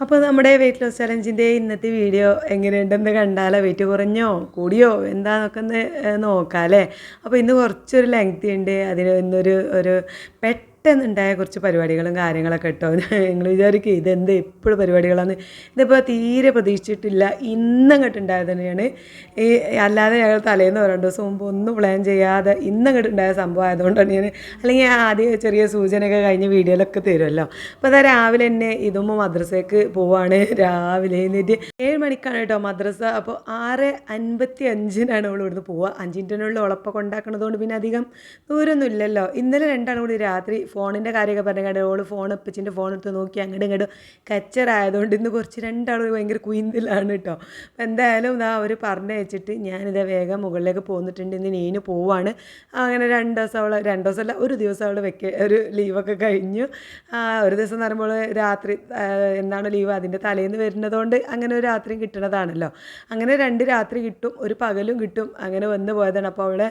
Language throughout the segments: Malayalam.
അപ്പോൾ നമ്മുടെ വെയിറ്റ് ലോസ് ചലഞ്ചിന്റെ ഇന്നത്തെ വീഡിയോ എങ്ങനെയുണ്ടെന്ന് കണ്ടാലോ? വെയിറ്റ് കുറഞ്ഞോ? കൂടിയോ? എന്താന്നൊക്കെ ഒന്ന് നോക്കാം അല്ലേ അപ്പോൾ ഇന്ന് കുറച്ചൊരു ലെങ്ത് ഉണ്ട്. അതിന് ഇന്നൊരു ഒരു പെട്ടെന്നുണ്ടായ കുറച്ച് പരിപാടികളും കാര്യങ്ങളൊക്കെ കേട്ടോ. നിങ്ങൾ വിചാരിക്കും ഇതെന്ത് എപ്പോഴും പരിപാടികളാണ് ഇതിപ്പോൾ തീരെ പ്രതീക്ഷിച്ചിട്ടില്ല. ഇന്നങ്ങോട്ട് ഉണ്ടായത് തന്നെയാണ്. ഈ അല്ലാതെ ഞങ്ങൾ തലേന്ന് രണ്ട് ദിവസം മുമ്പ് ഒന്നും പ്ലാൻ ചെയ്യാതെ ഇന്നങ്ങോട്ട് ഉണ്ടായ സംഭവം ആയതുകൊണ്ടാണ് ഞാൻ അല്ലെങ്കിൽ ആദ്യം ചെറിയ സൂചനയൊക്കെ കഴിഞ്ഞ് വീഡിയോയിലൊക്കെ തരുമല്ലോ. അപ്പോൾ അതാ രാവിലെ തന്നെ ഇതുമ്പോൾ മദ്രസയ്ക്ക് പോവാണ്. രാവിലെ എന്നിട്ട് ഏഴ് മണിക്കാണ് കേട്ടോ മദ്രസ. അപ്പോൾ ആറ് അൻപത്തി അഞ്ചിനാണ് അവൾ ഇവിടുന്ന് പോവുക. അഞ്ചിന്റെ ഉള്ളിൽ ഉളപ്പ ഉണ്ടാക്കണതുകൊണ്ട് പിന്നെ അധികം ദൂരമൊന്നും ഇല്ലല്ലോ. ഇന്നലെ രണ്ടാണ് കൂടി രാത്രി ഫോണിന്റെ കാര്യമൊക്കെ പറഞ്ഞാൽ ഓൾ ഫോൺ ഇപ്പച്ചിന്റെ ഫോൺ എടുത്ത് നോക്കി അങ്ങോട്ട് ഇങ്ങോട്ടും കച്ചറായതുകൊണ്ട് ഇന്ന് കുറച്ച് രണ്ടാളും ഭയങ്കര കുയിന്തിലാണ് കേട്ടോ. അപ്പോൾ എന്തായാലും ഇതാ അവർ പറഞ്ഞു വെച്ചിട്ട് ഞാനിത് വേഗം മുകളിലേക്ക് പോന്നിട്ടുണ്ട്. ഇന്ന് നീന് പോവാണ്. അങ്ങനെ രണ്ട് ദിവസം അവൾ രണ്ട് ദിവസമല്ല ഒരു ദിവസം അവൾ വെക്ക ഒരു ലീവൊക്കെ കഴിഞ്ഞു. ഒരു ദിവസം എന്ന് പറയുമ്പോൾ രാത്രി എന്താണോ ലീവ് അതിന്റെ തലേന്ന് വരുന്നതുകൊണ്ട് അങ്ങനെ ഒരു രാത്രിയും കിട്ടണതാണല്ലോ. അങ്ങനെ രണ്ട് രാത്രി കിട്ടും ഒരു പകലും കിട്ടും അങ്ങനെ വന്ന് പോയതാണ്. അപ്പോൾ അവളെ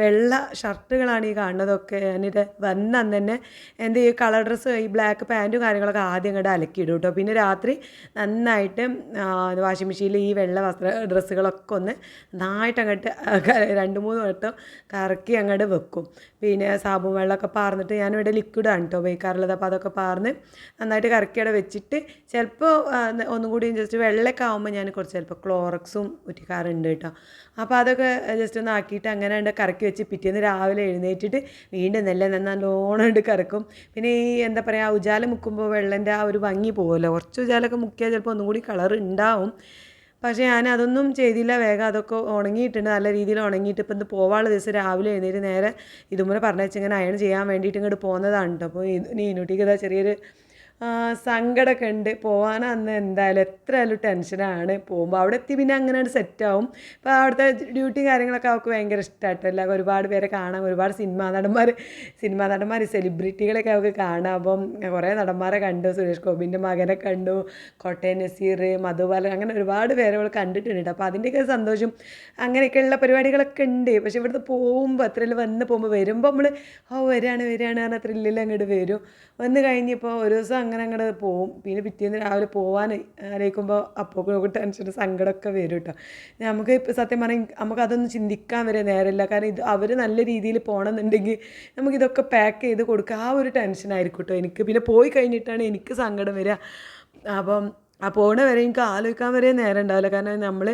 വെള്ള ഷർട്ടുകളാണ് ഈ കാണുന്നതൊക്കെ. എന്നിട്ട് വന്ന തന്നെ എന്ത് ഈ കളർ ഡ്രസ്സ് ഈ ബ്ലാക്ക് പാന്റും കാര്യങ്ങളൊക്കെ ആദ്യം ഇങ്ങോട്ട് അലക്കിയിടും കേട്ടോ പിന്നെ രാത്രി നന്നായിട്ട് വാഷിംഗ് മെഷീനിൽ ഈ വെള്ള വസ്ത്ര ഡ്രസ്സുകളൊക്കെ ഒന്ന് നന്നായിട്ട് അങ്ങോട്ട് രണ്ട് മൂന്ന് വട്ടം കറക്കി അങ്ങോട്ട് വെക്കും. പിന്നെ സാബു വെള്ളമൊക്കെ പാർന്നിട്ട് ഞാനിവിടെ ആണ് കേട്ടോ ഉപയോഗിക്കാറുള്ളത്. അപ്പോൾ അതൊക്കെ പാർന്ന് നന്നായിട്ട് കറക്കി അവിടെ വെച്ചിട്ട് ചിലപ്പോൾ ഒന്നും കൂടി ജസ്റ്റ് വെള്ളമൊക്കെ ആകുമ്പോൾ ഞാൻ കുറച്ച് ചിലപ്പോൾ ക്ലോറക്സും ഉറ്റിക്കാറുണ്ട് കേട്ടോ അപ്പോൾ അതൊക്കെ ജസ്റ്റ് ഒന്ന് ആക്കിയിട്ട് അങ്ങനെ കറക്കി വെച്ച് പിറ്റേന്ന് രാവിലെ എഴുന്നേറ്റിട്ട് വീണ്ടും നല്ല നല്ലോണം ഉണ്ട് കറക്കും. പിന്നെ ഈ എന്താ പറയുക ഉജാല മുക്കുമ്പോൾ വെള്ളന്റെ ആ ഒരു ഭംഗി പോകുമല്ലോ കുറച്ച് ഉജാലൊക്കെ മുക്കിയാൽ ചിലപ്പോൾ ഒന്നും കൂടി കളർ ഉണ്ടാവും പക്ഷേ ഞാൻ അതൊന്നും ചെയ്തില്ല. വേഗം അതൊക്കെ ഉണങ്ങിയിട്ടുണ്ട്. നല്ല രീതിയിൽ ഉണങ്ങിയിട്ട് ഇപ്പം ഇത് പോവാനുള്ള ദിവസം രാവിലെ എഴുന്നേറ്റ് നേരെ ഇതുപോലെ പറഞ്ഞു വെച്ചിങ്ങനെ അയൺ ചെയ്യാൻ വേണ്ടിയിട്ട് ഇങ്ങോട്ട് പോകുന്നതാണ് കേട്ടോ അപ്പോൾ നീനുട്ടിക്ക് ഇതാ ചെറിയൊരു സങ്കടമൊക്കെ ഉണ്ട്. പോകാൻ അന്ന് എന്തായാലും എത്ര ആയാലും ടെൻഷനാണ് പോകുമ്പോൾ അവിടെ എത്തി പിന്നെ അങ്ങനെ സെറ്റാവും അപ്പോൾ അവിടുത്തെ ഡ്യൂട്ടി കാര്യങ്ങളൊക്കെ അവൾക്ക് ഭയങ്കര ഇഷ്ടമായിട്ടല്ല ഒരുപാട് പേരെ കാണാം ഒരുപാട് സിനിമാ നടന്മാർ സിനിമാ നടന്മാർ സെലിബ്രിറ്റികളൊക്കെ അവൾക്ക് കാണാം. അപ്പം കുറേ നടന്മാരെ കണ്ടു. സുരേഷ് ഗോപിന്റെ മകനെ കണ്ടു. കോട്ടയം നസീർ മധുബാലൻ അങ്ങനെ ഒരുപാട് പേരെ അവൾ കണ്ടിട്ടുണ്ട്. അപ്പോൾ അതിന്റെയൊക്കെ സന്തോഷം. അങ്ങനെയൊക്കെയുള്ള പരിപാടികളൊക്കെ ഉണ്ട്. പക്ഷേ ഇവിടുത്തെ പോകുമ്പോൾ അത്രയിൽ വന്ന് പോകുമ്പോൾ വരുമ്പോൾ നമ്മൾ ഓ വരികയാണ് വരികയാണ് പറഞ്ഞാൽ ത്രില്ലിൽ അങ്ങോട്ട് വരും. വന്ന് കഴിഞ്ഞപ്പോൾ ഒരു ദിവസം അങ്ങനെ അങ്ങോട്ട് പോവും. പിന്നെ പിറ്റേന്ന് രാവിലെ പോകാൻ ആലോചിക്കുമ്പോൾ അപ്പോൾ നമുക്ക് ടെൻഷൻ സങ്കടമൊക്കെ വരും കേട്ടോ നമുക്ക് ഇപ്പോൾ സത്യം പറഞ്ഞാൽ നമുക്കതൊന്നും ചിന്തിക്കാൻ വരെ നേരമില്ല. കാരണം ഇത് അവർ നല്ല രീതിയിൽ പോകണമെന്നുണ്ടെങ്കിൽ നമുക്കിതൊക്കെ പാക്ക് ചെയ്ത് കൊടുക്കുക ആ ഒരു ടെൻഷനായിരിക്കും കേട്ടോ എനിക്ക് പിന്നെ പോയി കഴിഞ്ഞിട്ടാണ് എനിക്ക് സങ്കടം വരിക അപ്പം ആ പോണ വരെ എനിക്ക് ആലോചിക്കാൻ വരെ നേരം ഉണ്ടാവില്ല. കാരണം നമ്മൾ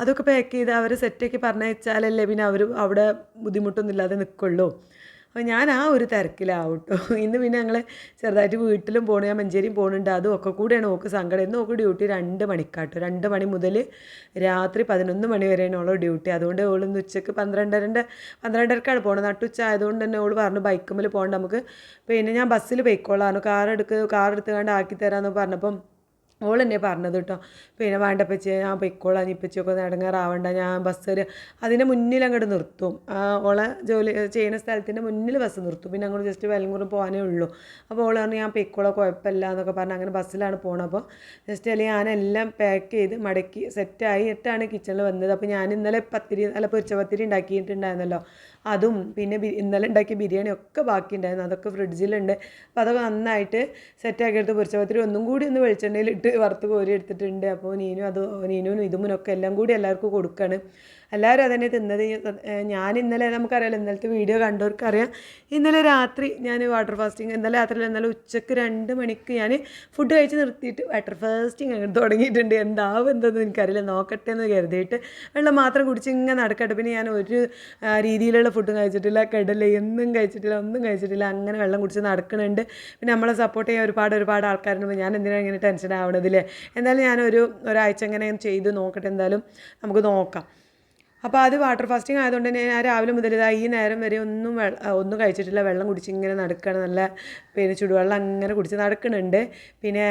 അതൊക്കെ പാക്ക് ചെയ്ത് അവർ സെറ്റാക്കി പറഞ്ഞയച്ചാലല്ലേ പിന്നെ അവർ അവിടെ ബുദ്ധിമുട്ടൊന്നും ഇല്ലാതെ നിൽക്കുള്ളൂ അപ്പോൾ ഞാൻ ആ ഒരു തിരക്കിലാവും കേട്ടോ ഇന്ന് പിന്നെ ഞങ്ങൾ ചെറുതായിട്ട് വീട്ടിലും പോകണം ഞാൻ മഞ്ചേരിയും പോകുന്നുണ്ട് അതും ഒക്കെ കൂടെയാണ് ഓക്ക് സങ്കടം. ഇന്ന് ഓക്ക് ഡ്യൂട്ടി രണ്ട് മണിക്കാട്ടോ. രണ്ട് മണി മുതൽ രാത്രി പതിനൊന്ന് മണി വരെയാണ് ഓളോ ഡ്യൂട്ടി. അതുകൊണ്ട് ഓൾ ഇന്ന് ഉച്ചയ്ക്ക് പന്ത്രണ്ടരന്റെ പന്ത്രണ്ടരക്കാണ് പോകണത് നട്ടുച്ച ആയതുകൊണ്ട് തന്നെ ഓൾ പറഞ്ഞു ബൈക്കുമ്മൽ പോകണ്ട. നമുക്ക് പിന്നെ ഞാൻ ബസ്സിൽ പോയിക്കോളാം. കാർ എടുക്കുക കാർ എടുത്തുകൊണ്ട് ആക്കി തരാമെന്ന് പറഞ്ഞപ്പം ഓൾ എന്നെ പറഞ്ഞത് കേട്ടോ. പിന്നെ വേണ്ടപ്പച്ച ഞാൻ പൊയ്ക്കോളാം നീ ഇപ്പച്ചിയൊക്കെ ഒന്ന് ഇടങ്ങാറാവണ്ട ഞാൻ ബസ് അതിന്റെ മുന്നിൽ അങ്ങോട്ട് നിർത്തും. ഓളെ ജോലി ചെയ്യുന്ന സ്ഥലത്തിന്റെ മുന്നിൽ ബസ് നിർത്തും. പിന്നെ അങ്ങോട്ട് ജസ്റ്റ് വെലങ്കുറം പോകാനേ ഉള്ളൂ. അപ്പോൾ ഓൾ പറഞ്ഞു ഞാൻ പൊയ്ക്കോളാം കുഴപ്പമില്ല എന്നൊക്കെ പറഞ്ഞ് അങ്ങനെ ബസ്സിലാണ് പോകണം അപ്പോൾ ജസ്റ്റ് അല്ലെങ്കിൽ ഞാനെല്ലാം പാക്ക് ചെയ്ത് മടക്കി സെറ്റായി എന്നിട്ടാണ് കിച്ചണിൽ വന്നത്. അപ്പോൾ ഞാൻ ഇന്നലെ പത്തിരി അല്ല പൊരിച്ച പത്തിരി ഉണ്ടാക്കിയിട്ടുണ്ടായിരുന്നല്ലോ. അതും പിന്നെ ഇന്നലെ ഉണ്ടാക്കിയ ബിരിയാണി ഒക്കെ ബാക്കിയുണ്ടായിരുന്നു. അതൊക്കെ ഫ്രിഡ്ജിലുണ്ട്. അപ്പോൾ അതൊക്കെ നന്നായിട്ട് സെറ്റാക്കി എടുത്ത് പൊരിച്ച. പത്തിരി ഒന്നും കൂടി ഒന്ന് വെളിച്ചെണ്ണയിൽ ഇട്ട് വറുത്ത് കോരി എടുത്തിട്ടുണ്ട്. അപ്പോൾ നീനും അത് നീനും ഇതുമുനൊക്കെ എല്ലാം കൂടി എല്ലാവർക്കും കൊടുക്കുകയാണ് എല്ലാവരും അതന്നെ തിന്നത്. ഞാൻ ഇന്നലെ നമുക്കറിയാലോ ഇന്നലത്തെ വീഡിയോ കണ്ടവർക്കറിയാം. ഇന്നലെ രാത്രി ഞാൻ വാട്ടർ ഫാസ്റ്റിംഗ് ഇന്നലെ രാത്രി ഇന്നലെ ഉച്ചയ്ക്ക് രണ്ട് മണിക്ക് ഞാൻ ഫുഡ് കഴിച്ച് നിർത്തിയിട്ട് വാട്ടർ ഫാസ്റ്റിംഗ് അങ്ങനെ തുടങ്ങിയിട്ടുണ്ട്. എന്താവും എന്തെന്ന് എനിക്കറിയില്ല. നോക്കട്ടെ എന്ന് കരുതിയിട്ട് വെള്ളം മാത്രം കുടിച്ച് ഇങ്ങനെ നടക്കട്ടെ. പിന്നെ ഞാൻ ഒരു രീതിയിലുള്ള ഫുഡും കഴിച്ചിട്ടില്ല. കിടല എന്നും കഴിച്ചിട്ടില്ല ഒന്നും കഴിച്ചിട്ടില്ല. അങ്ങനെ വെള്ളം കുടിച്ച് നടക്കുന്നുണ്ട് പിന്നെ നമ്മളെ സപ്പോർട്ട് ചെയ്യാൻ ഒരുപാട് ഒരുപാട് ആൾക്കാരുണ്ട്. ഞാൻ എന്തിനാണ് ഇങ്ങനെ ടെൻഷൻ ആവണതില്ലേ എന്തായാലും ഞാനൊരു ഒരാഴ്ച എങ്ങനെ ചെയ്ത് നോക്കട്ടെ. എന്തായാലും നമുക്ക് നോക്കാം. അപ്പോൾ അത് വാട്ടർ ഫാസ്റ്റിംഗ് ആയതുകൊണ്ട് തന്നെ ഞാൻ രാവിലെ മുതൽ ഇതാ ഈ നേരം വരെ ഒന്നും ഒന്നും കഴിച്ചിട്ടില്ല. വെള്ളം കുടിച്ച് ഇങ്ങനെ നടക്കുകയാണ് നല്ല പിന്നെ ചുടുവെള്ളം അങ്ങനെ കുടിച്ച് നടക്കുന്നുണ്ട്. പിന്നെ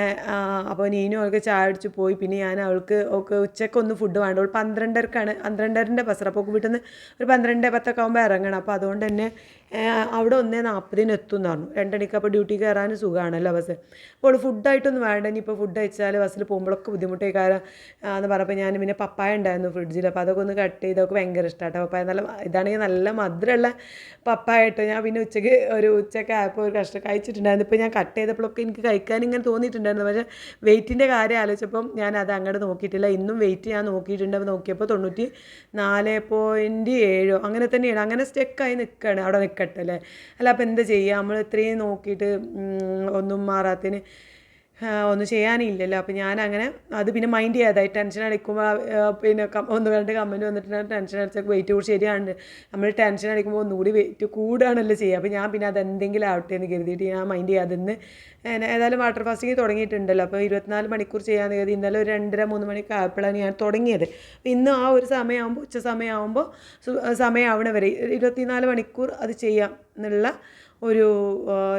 അപ്പോൾ നീനും അവൾക്ക് ചായ അടിച്ച് പോയി. പിന്നെ ഞാൻ അവൾക്ക് ഒക്കെ ഉച്ചയ്ക്കൊന്നും ഫുഡ് വേണ്ട. അവൾ പന്ത്രണ്ടരക്കാണ് പന്ത്രണ്ടരന്റെ ബസ് അപ്പോൾ വീട്ടിൽ നിന്ന് ഒരു പന്ത്രണ്ട് പത്തൊക്കെ ആകുമ്പോൾ ഇറങ്ങണം. അപ്പോൾ അതുകൊണ്ട് തന്നെ അവിടെ ഒന്നേ നാൽപ്പതിന് എത്തും എന്ന് പറഞ്ഞു. രണ്ടണിക്ക് അപ്പോൾ ഡ്യൂട്ടി കയറാൻ സുഖമാണല്ലോ ബസ്. അപ്പോൾ ഫുഡായിട്ടൊന്നും വേണ്ട. ഇനിയിപ്പോൾ ഫുഡ് കഴിച്ചാൽ ബസ്സിൽ പോകുമ്പോഴൊക്കെ ബുദ്ധിമുട്ടായി. കാരണം എന്ന് പറഞ്ഞപ്പോൾ ഞാൻ പിന്നെ പപ്പായ ഉണ്ടായിരുന്നു ഫ്രിഡ്ജിൽ അപ്പോൾ അതൊക്കെ ഒന്ന് കട്ട് ചെയ്ത് ചെയ്ത് അവൾക്ക് ഭയങ്കര ഇഷ്ടമാണ് പപ്പായ നല്ല ഇതാണെങ്കിൽ നല്ല മധുരമുള്ള പപ്പായ കേട്ടോ ഞാൻ പിന്നെ ഉച്ചയ്ക്ക് ഒരു ഉച്ചയ്ക്ക് ആയപ്പോൾ ഒരു കഷ്ടം കഴിച്ചിട്ടുണ്ടായിരുന്നു. ഇപ്പോൾ ഞാൻ കട്ട് ചെയ്തപ്പോഴൊക്കെ എനിക്ക് കഴിക്കാൻ ഇങ്ങനെ തോന്നിയിട്ടുണ്ടായിരുന്നു. പക്ഷേ വെയിറ്റിന്റെ കാര്യം ആലോചിച്ചപ്പം ഞാൻ അത് അങ്ങോട്ട് നോക്കിയിട്ടില്ല. ഇന്നും വെയിറ്റ് ഞാൻ നോക്കിയിട്ടുണ്ട് നോക്കിയപ്പോൾ തൊണ്ണൂറ്റി നാല് പോയിന്റ് ഏഴോ അങ്ങനെ തന്നെയാണ്. അങ്ങനെ സ്റ്റെക്കായി നിൽക്കുകയാണ് അവിടെ നിൽക്കട്ടെ അല്ലേ അല്ല അപ്പോൾ എന്താ ചെയ്യുക നമ്മൾ ഇത്രയും നോക്കിയിട്ട് ഒന്നും മാറാത്തതിന് ഒന്നും ചെയ്യാനില്ലല്ലോ. അപ്പോൾ ഞാൻ അങ്ങനെ അത് പിന്നെ മൈൻഡ് ചെയ്യാതായി. ടെൻഷൻ അടിക്കുമ്പോൾ പിന്നെ ഒന്ന് രണ്ട് കമന്റ് വന്നിട്ട് ടെൻഷൻ അടിച്ചപ്പോൾ വെയിറ്റ് കൂടി ശരിയാണ് നമ്മൾ ടെൻഷൻ അടിക്കുമ്പോൾ ഒന്നുകൂടി വെയിറ്റ് കൂടുകയാണല്ലോ ചെയ്യുക അപ്പോൾ ഞാൻ പിന്നെ അത് എന്തെങ്കിലും ആവട്ടെ എന്ന് കരുതിയിട്ട് ഞാൻ മൈൻഡ് ചെയ്യാതെ ഇന്ന് ഏതായാലും വാട്ടർ ഫാസ്റ്റിംഗ് തുടങ്ങിയിട്ടുണ്ടല്ലോ. അപ്പോൾ ഇരുപത്തിനാല് മണിക്കൂർ ചെയ്യാമെന്ന് കരുതി ഇന്നലെ ഒരു രണ്ടര മൂന്ന് മണിക്ക് ആയപ്പോഴാണ് ഞാൻ തുടങ്ങിയത്. ഇന്ന് ആ ഒരു സമയമാകുമ്പോൾ ഉച്ച സമയമാകുമ്പോൾ സമയമാവണ വരെ ഇരുപത്തിനാല് മണിക്കൂർ അത് ചെയ്യാം എന്നുള്ള ഒരു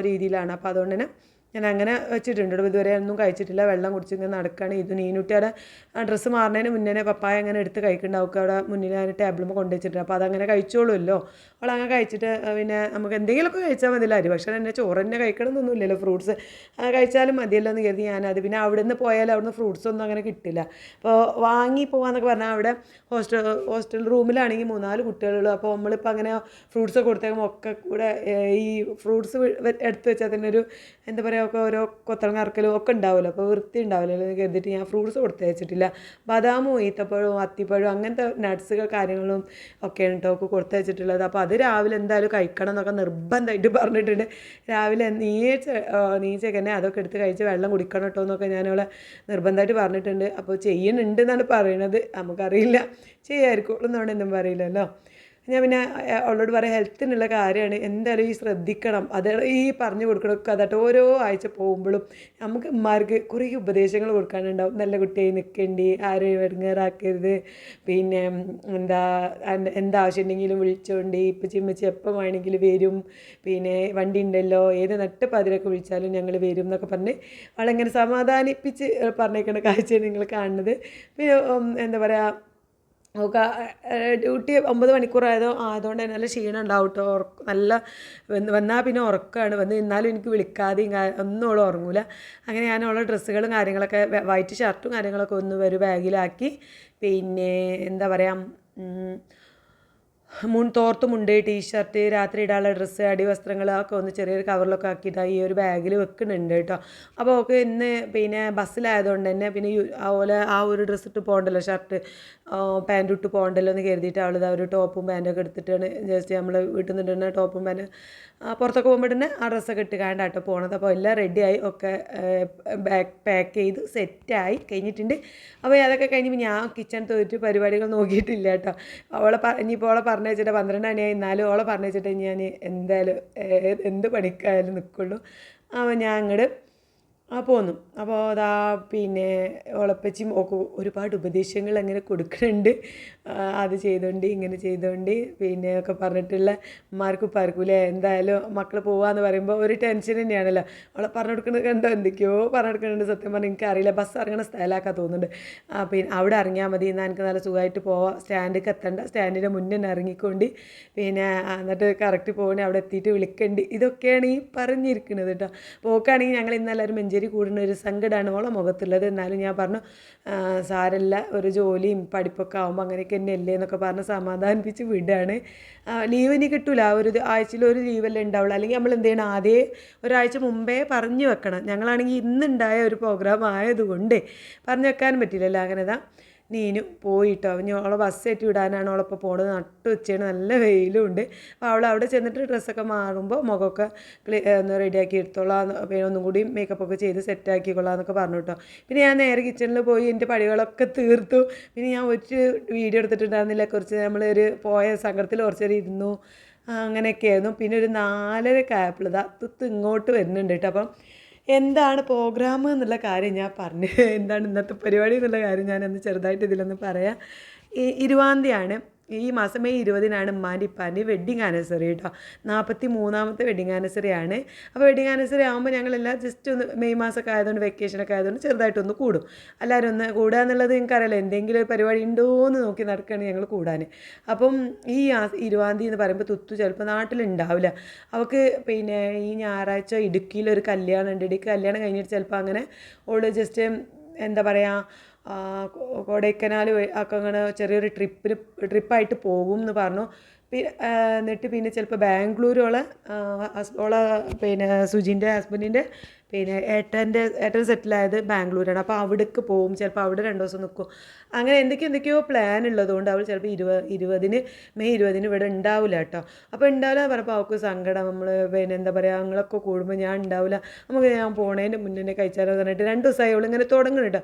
രീതിയിലാണ്. അപ്പോൾ അതുകൊണ്ട് തന്നെ ഞാൻ അങ്ങനെ വെച്ചിട്ടുണ്ട്. ഇതുവരെ ഒന്നും കഴിച്ചിട്ടില്ല. വെള്ളം കുടിച്ച് ഇങ്ങനെ നടക്കുകയാണ് ഇത് നീനുട്ടിയുടെ ഡ്രസ്സ് മാറുന്നതിന് മുന്നേ പപ്പായ അങ്ങനെ എടുത്ത് കഴിക്കുന്നുണ്ട് അവിടെ മുന്നിൽ ഞാൻ ടേബിളുമ്പോൾ കൊണ്ടു വെച്ചിട്ടുണ്ട്. അപ്പോൾ അതങ്ങനെ കഴിച്ചോളുമല്ലോ. അവൾ അങ്ങനെ കഴിച്ചിട്ട് പിന്നെ നമുക്ക് എന്തെങ്കിലുമൊക്കെ കഴിച്ചാൽ മതിയല്ലോ അരി പക്ഷേ എന്നെ ചോറ് തന്നെ കഴിക്കണം എന്നൊന്നുമില്ലല്ലോ ഫ്രൂട്ട്സ് കഴിച്ചാലും മതിയല്ലോ എന്ന് കരുതി ഞാനത്. പിന്നെ അവിടെ നിന്ന് പോയാൽ അവിടുന്ന് ഫ്രൂട്ട്സ് ഒന്നും അങ്ങനെ കിട്ടില്ല. അപ്പോൾ വാങ്ങി പോകാമെന്നൊക്കെ പറഞ്ഞാൽ അവിടെ ഹോസ്റ്റൽ ഹോസ്റ്റൽ റൂമിലാണെങ്കിൽ മൂന്നാൽ കുട്ടികളുള്ളൂ. അപ്പോൾ നമ്മളിപ്പോൾ അങ്ങനെ ഫ്രൂട്ട്സ് കൊടുത്തേക്കുമ്പോൾ ഒക്കെ കൂടെ ഈ ഫ്രൂട്ട്സ് എടുത്ത് വെച്ചാൽ തന്നെ ഒരു എന്താ പറയുക ഒക്കെ ഓരോ കൊത്തളങ്ങ അറക്കലും ഒക്കെ ഉണ്ടാവുമല്ലോ. അപ്പോൾ വൃത്തി ഉണ്ടാവില്ലല്ലോ എന്ന് കരുതിയിട്ട് ഞാൻ ഫ്രൂട്ട്സ് കൊടുത്ത് വെച്ചിട്ടില്ല. ബദാമും ഈത്തപ്പഴവും അത്തിപ്പഴവും അങ്ങനത്തെ നട്ട്സുകൾ കാര്യങ്ങളും ഒക്കെയാണ് കേട്ടോ ഒക്കെ കൊടുത്ത് വെച്ചിട്ടുള്ളത്. അപ്പോൾ അത് രാവിലെ എന്തായാലും കഴിക്കണം എന്നൊക്കെ നിർബന്ധമായിട്ട് പറഞ്ഞിട്ടുണ്ട്. രാവിലെ നീച്ചൊക്കെ തന്നെ അതൊക്കെ എടുത്ത് കഴിച്ച് വെള്ളം കുടിക്കണം കേട്ടോ എന്നൊക്കെ ഞാൻ അവളെ നിർബന്ധമായിട്ട് പറഞ്ഞിട്ടുണ്ട്. അപ്പോൾ ചെയ്യുന്നുണ്ട് എന്നാണ് പറയണത്. നമുക്കറിയില്ല. ചെയ്യായിരിക്കും എന്തും പറയില്ലല്ലോ. ഞാൻ പിന്നെ അവളോട് പറയാം ഹെൽത്തിനുള്ള കാര്യമാണ്. എന്തായാലും ഈ ശ്രദ്ധിക്കണം. അത് ഈ പറഞ്ഞു കൊടുക്കണമൊക്കെ അതായിട്ട് ഓരോ ആഴ്ച പോകുമ്പോഴും നമുക്ക് ഉമ്മാർക്ക് കുറേ ഉപദേശങ്ങൾ കൊടുക്കാനുണ്ടാവും. നല്ല കുട്ടിയായി നിൽക്കേണ്ടി ആരെയും വെടുങ്ങേറാക്കരുത് പിന്നെ എന്താ എന്താവശ്യം ഉണ്ടെങ്കിലും വിളിച്ചോണ്ട്. ഇപ്പം ചിമ്മച്ചി എപ്പം വേണമെങ്കിലും വരും. പിന്നെ വണ്ടി ഉണ്ടല്ലോ ഏത് നട്ട് പതിരൊക്കെ വിളിച്ചാലും ഞങ്ങൾ വരും എന്നൊക്കെ പറഞ്ഞ് അവളെങ്ങനെ സമാധാനിപ്പിച്ച് പറഞ്ഞേക്കുന്ന കാഴ്ചയാണ് നിങ്ങൾ കാണുന്നത്. പിന്നെ എന്താ പറയുക നമുക്ക് ഡ്യൂട്ടി ഒമ്പത് മണിക്കൂറായതോ ആയതുകൊണ്ട് തന്നെ നല്ല ക്ഷീണം ഉണ്ടാവും കേട്ടോ. ഉറക്കം നല്ല വന്ന് വന്നാൽ പിന്നെ ഉറക്കമാണ് വന്ന് നിന്നാലും എനിക്ക് വിളിക്കാതെയും ഒന്നും അവൾ ഉറങ്ങൂല. അങ്ങനെ ഞാൻ അവളുടെ ഡ്രസ്സുകളും കാര്യങ്ങളൊക്കെ വൈറ്റ് ഷർട്ടും കാര്യങ്ങളൊക്കെ ഒന്ന് ഒരു ബാഗിലാക്കി. പിന്നെ എന്താ പറയുക മുൻ തോർത്തുമുണ്ട് ടീഷർട്ട് രാത്രി ഇടാനുള്ള ഡ്രസ്സ് അടിവസ്ത്രങ്ങൾ ഒക്കെ ഒന്ന് ചെറിയൊരു കവറിലൊക്കെ ആക്കിയിട്ട് ഈ ഒരു ബാഗിൽ വെക്കുന്നുണ്ട് കേട്ടോ. അപ്പോൾ ഒക്കെ ഇന്ന് പിന്നെ ബസ്സിലായതുകൊണ്ട് തന്നെ പിന്നെ അതുപോലെ ആ ഒരു ഡ്രസ്സ് ഇട്ട് പോകണ്ടല്ലോ ഷർട്ട് പാന്റ് ഇട്ട് പോകണ്ടല്ലോ എന്ന് കരുതിയിട്ട് അവളിത് ഒരു ടോപ്പും പാന്റൊക്കെ എടുത്തിട്ടാണ് ജസ്റ്റ് നമ്മൾ വീട്ടിൽ നിന്ന് ടോപ്പും പാന്റ് പുറത്തൊക്കെ പോകുമ്പോൾ തന്നെ ആ ഡ്രസ്സൊക്കെ ഇട്ട് കാണ്ടാട്ടോ പോണത്. അപ്പോൾ എല്ലാം റെഡിയായി ഒക്കെ ബാക്ക് പാക്ക് ചെയ്ത് സെറ്റായി കഴിഞ്ഞിട്ടുണ്ട്. അപ്പോൾ അതൊക്കെ കഴിഞ്ഞ് ഞാൻ കിച്ചൺ തോറ്റ് പരിപാടികൾ നോക്കിയിട്ടില്ല കേട്ടോ. അവളെ ഇനിയിപ്പോൾ അവളെ പറഞ്ഞു വെച്ചിട്ട് പന്ത്രണ്ട് മണിയായി. എന്നാലും ഓളെ പറഞ്ഞു വെച്ചിട്ട് ഞാൻ എന്തായാലും എന്ത് പണിക്കായാലും നിൽക്കുള്ളൂ അപ്പോൾ ഞാൻ അങ്ങോട്ട് പോന്നു. അപ്പോൾ അതാ പിന്നെ ഓളപ്പച്ചി മോക്ക് ഒരുപാട് ഉപദേശങ്ങൾ അങ്ങനെ കൊടുക്കുന്നുണ്ട് അത് ചെയ്തോണ്ട് ഇങ്ങനെ ചെയ്തോണ്ട് പിന്നെ ഒക്കെ പറഞ്ഞിട്ടുള്ള മാർക്ക് ഉപ്പാർക്കൂലേ എന്തായാലും മക്കൾ പോവാന്ന് പറയുമ്പോൾ ഒരു ടെൻഷൻ തന്നെയാണല്ലോ. അവളെ പറഞ്ഞു കൊടുക്കുന്നത് കണ്ടോ? എന്തൊക്കെയോ പറഞ്ഞു കൊടുക്കുന്നുണ്ട് സത്യം പറഞ്ഞാൽ എനിക്കറിയില്ല ബസ് ഇറങ്ങണ സ്ഥലമാക്കാൻ തോന്നുന്നുണ്ട്. പിന്നെ അവിടെ ഇറങ്ങിയാൽ മതി. എന്നാൽ എനിക്ക് നല്ല സുഖമായിട്ട് പോവാം. സ്റ്റാൻഡിലേക്ക് എത്തണ്ട. സ്റ്റാൻഡിന്റെ മുന്നിൽ തന്നെ ഇറങ്ങിക്കൊണ്ട് പിന്നെ എന്നിട്ട് കറക്റ്റ് പോകണേ അവിടെ എത്തിയിട്ട് വിളിക്കണ്ടി. ഇതൊക്കെയാണ് ഈ പറഞ്ഞിരിക്കുന്നത് കേട്ടോ. പോക്കാണെങ്കിൽ ഞങ്ങൾ ഇന്നെല്ലാവരും മഞ്ചേരി കൂടുന്ന ഒരു സങ്കടമാണ് ഓളെ മുഖത്തുള്ളത്. എന്നാലും ഞാൻ പറഞ്ഞു സാരല്ല ഒരു ജോലിയും പഠിപ്പൊക്കെ ആകുമ്പോൾ അങ്ങനെയൊക്കെ തന്നെയല്ലേ എന്നൊക്കെ പറഞ്ഞ് സമാധാനിപ്പിച്ച് വിടുകയാണ് ലീവ് ഇനി ആ ഒരു ആഴ്ചയിൽ ഒരു ലീവല്ലേ ഉണ്ടാവുള്ളൂ. അല്ലെങ്കിൽ നമ്മൾ എന്ത് ചെയ്യണം? ആദ്യം ഒരാഴ്ച മുമ്പേ പറഞ്ഞു വെക്കണം. ഞങ്ങളാണെങ്കിൽ ഇന്നുണ്ടായ ഒരു പ്രോഗ്രാം ആയതുകൊണ്ട് പറഞ്ഞു വെക്കാൻ പറ്റില്ലല്ലോ. അങ്ങനെ നീനു പോയിട്ടോ. ഇനി അവളെ ബസ് കയറ്റി വിടാനാണ് അവളിപ്പോൾ പോണത്. നട്ടു വെച്ചാണ്. നല്ല വെയിലും ഉണ്ട് അപ്പോൾ അവൾ അവിടെ ചെന്നിട്ട് ഡ്രസ്സൊക്കെ മാറുമ്പോൾ മുഖമൊക്കെ ക്ലീ ഒന്ന് റെഡിയാക്കി എടുത്തോളാം. പിന്നെ ഒന്നും കൂടി മേക്കപ്പ് ഒക്കെ ചെയ്ത് സെറ്റാക്കിക്കൊള്ളാം എന്നൊക്കെ പറഞ്ഞു കേട്ടോ. പിന്നെ ഞാൻ നേരെ കിച്ചണിൽ പോയി എന്റെ പണികളൊക്കെ തീർത്തു. പിന്നെ ഞാൻ ഒരു വീഡിയോ എടുത്തിട്ടുണ്ടായിരുന്നില്ല. കുറച്ച് നമ്മൾ ഒരു പോയ സങ്കടത്തിൽ കുറച്ച് നേരം ഇരുന്നു. അങ്ങനെയൊക്കെ ആയിരുന്നു. പിന്നെ ഒരു നാലര ഇതാ തുത്ത് ഇങ്ങോട്ട് വരുന്നുണ്ട് കേട്ടോ. അപ്പം എന്താണ് പ്രോഗ്രാം എന്നുള്ള കാര്യം ഞാൻ പറഞ്ഞു. എന്താണ് ഇന്നത്തെ പരിപാടി എന്നുള്ള കാര്യം ഞാനൊന്ന് ചെറുതായിട്ട് ഇതിലൊന്ന് പറയാം. ഇരുവാന്തിയാണ് ഈ മാസം മെയ് ഇരുപതിനാണ് ഉമ്മാന്റെ ഇപ്പാന്റെ വെഡ്ഡിങ് ആനിവേഴ്സറി കേട്ടോ നാൽപ്പത്തി മൂന്നാമത്തെ വെഡ്ഡിങ് ആനിവേഴ്സറി ആണ്. അപ്പോൾ വെഡ്ഡിങ് ആനിവേഴ്സറി ആകുമ്പോൾ ഞങ്ങളെല്ലാം ജസ്റ്റ് ഒന്ന് മെയ് മാസമൊക്കെ ആയതുകൊണ്ട് വെക്കേഷനൊക്കെ ആയതുകൊണ്ട് ചെറുതായിട്ടൊന്ന് കൂടും. എല്ലാവരും ഒന്ന് കൂടുക എന്നുള്ളത് നിങ്ങൾക്കറിയാലോ എന്തെങ്കിലും ഒരു പരിപാടി ഉണ്ടോ എന്ന് നോക്കി നടക്കുകയാണ് ഞങ്ങൾ കൂടാൻ അപ്പം ഈ ഇരുപതാം തീയതി എന്ന് പറയുമ്പോൾ തുത്തു ചിലപ്പോൾ നാട്ടിലുണ്ടാവില്ല. അവൾക്ക് പിന്നെ ഈ ഞായറാഴ്ച ഇടുക്കിയിലൊരു കല്യാണം ഉണ്ട് ഇടുക്കി കല്യാണം കഴിഞ്ഞിട്ട് ചിലപ്പോൾ അങ്ങനെ ഓൾ ജസ്റ്റ് എന്താ പറയുക കൊടൈക്കനാൽ ഒക്കെ അങ്ങനെ ചെറിയൊരു ട്രിപ്പിന് ട്രിപ്പായിട്ട് പോകും എന്ന് പറഞ്ഞു. എന്നിട്ട് പിന്നെ ചിലപ്പോൾ ബാംഗ്ലൂരോളെ ഓളെ പിന്നെ സുജിന്റെ ഹസ്ബൻഡിന്റെ പിന്നെ ഏട്ടന്റെ ഏട്ടൻ സെറ്റിലായത് ബാംഗ്ലൂരാണ്. അപ്പോൾ അവിടേക്ക് പോകും ചിലപ്പോൾ അവിടെ രണ്ട് ദിവസം നിൽക്കും അങ്ങനെ എന്തൊക്കെയോ എന്തൊക്കെയോ പ്ലാൻ ഉള്ളതുകൊണ്ട് അവൾ ചിലപ്പോൾ ഇരുപത് ഇരുപതിന് മെയ് ഇരുപതിന് ഇവിടെ ഉണ്ടാവില്ല കേട്ടോ. അപ്പോൾ ഉണ്ടാവില്ല പറഞ്ഞപ്പോൾ അവൾക്ക് സങ്കടം. നമ്മൾ പിന്നെ എന്താ പറയുക ഞങ്ങളൊക്കെ കൂടുമ്പോൾ ഞാൻ ഉണ്ടാവില്ല നമുക്ക് ഞാൻ പോണേന്റെ മുന്നേ കഴിച്ചാലോ പറഞ്ഞിട്ട് രണ്ട് ദിവസമായി അവൾ ഇങ്ങനെ തുടങ്ങണം കേട്ടോ.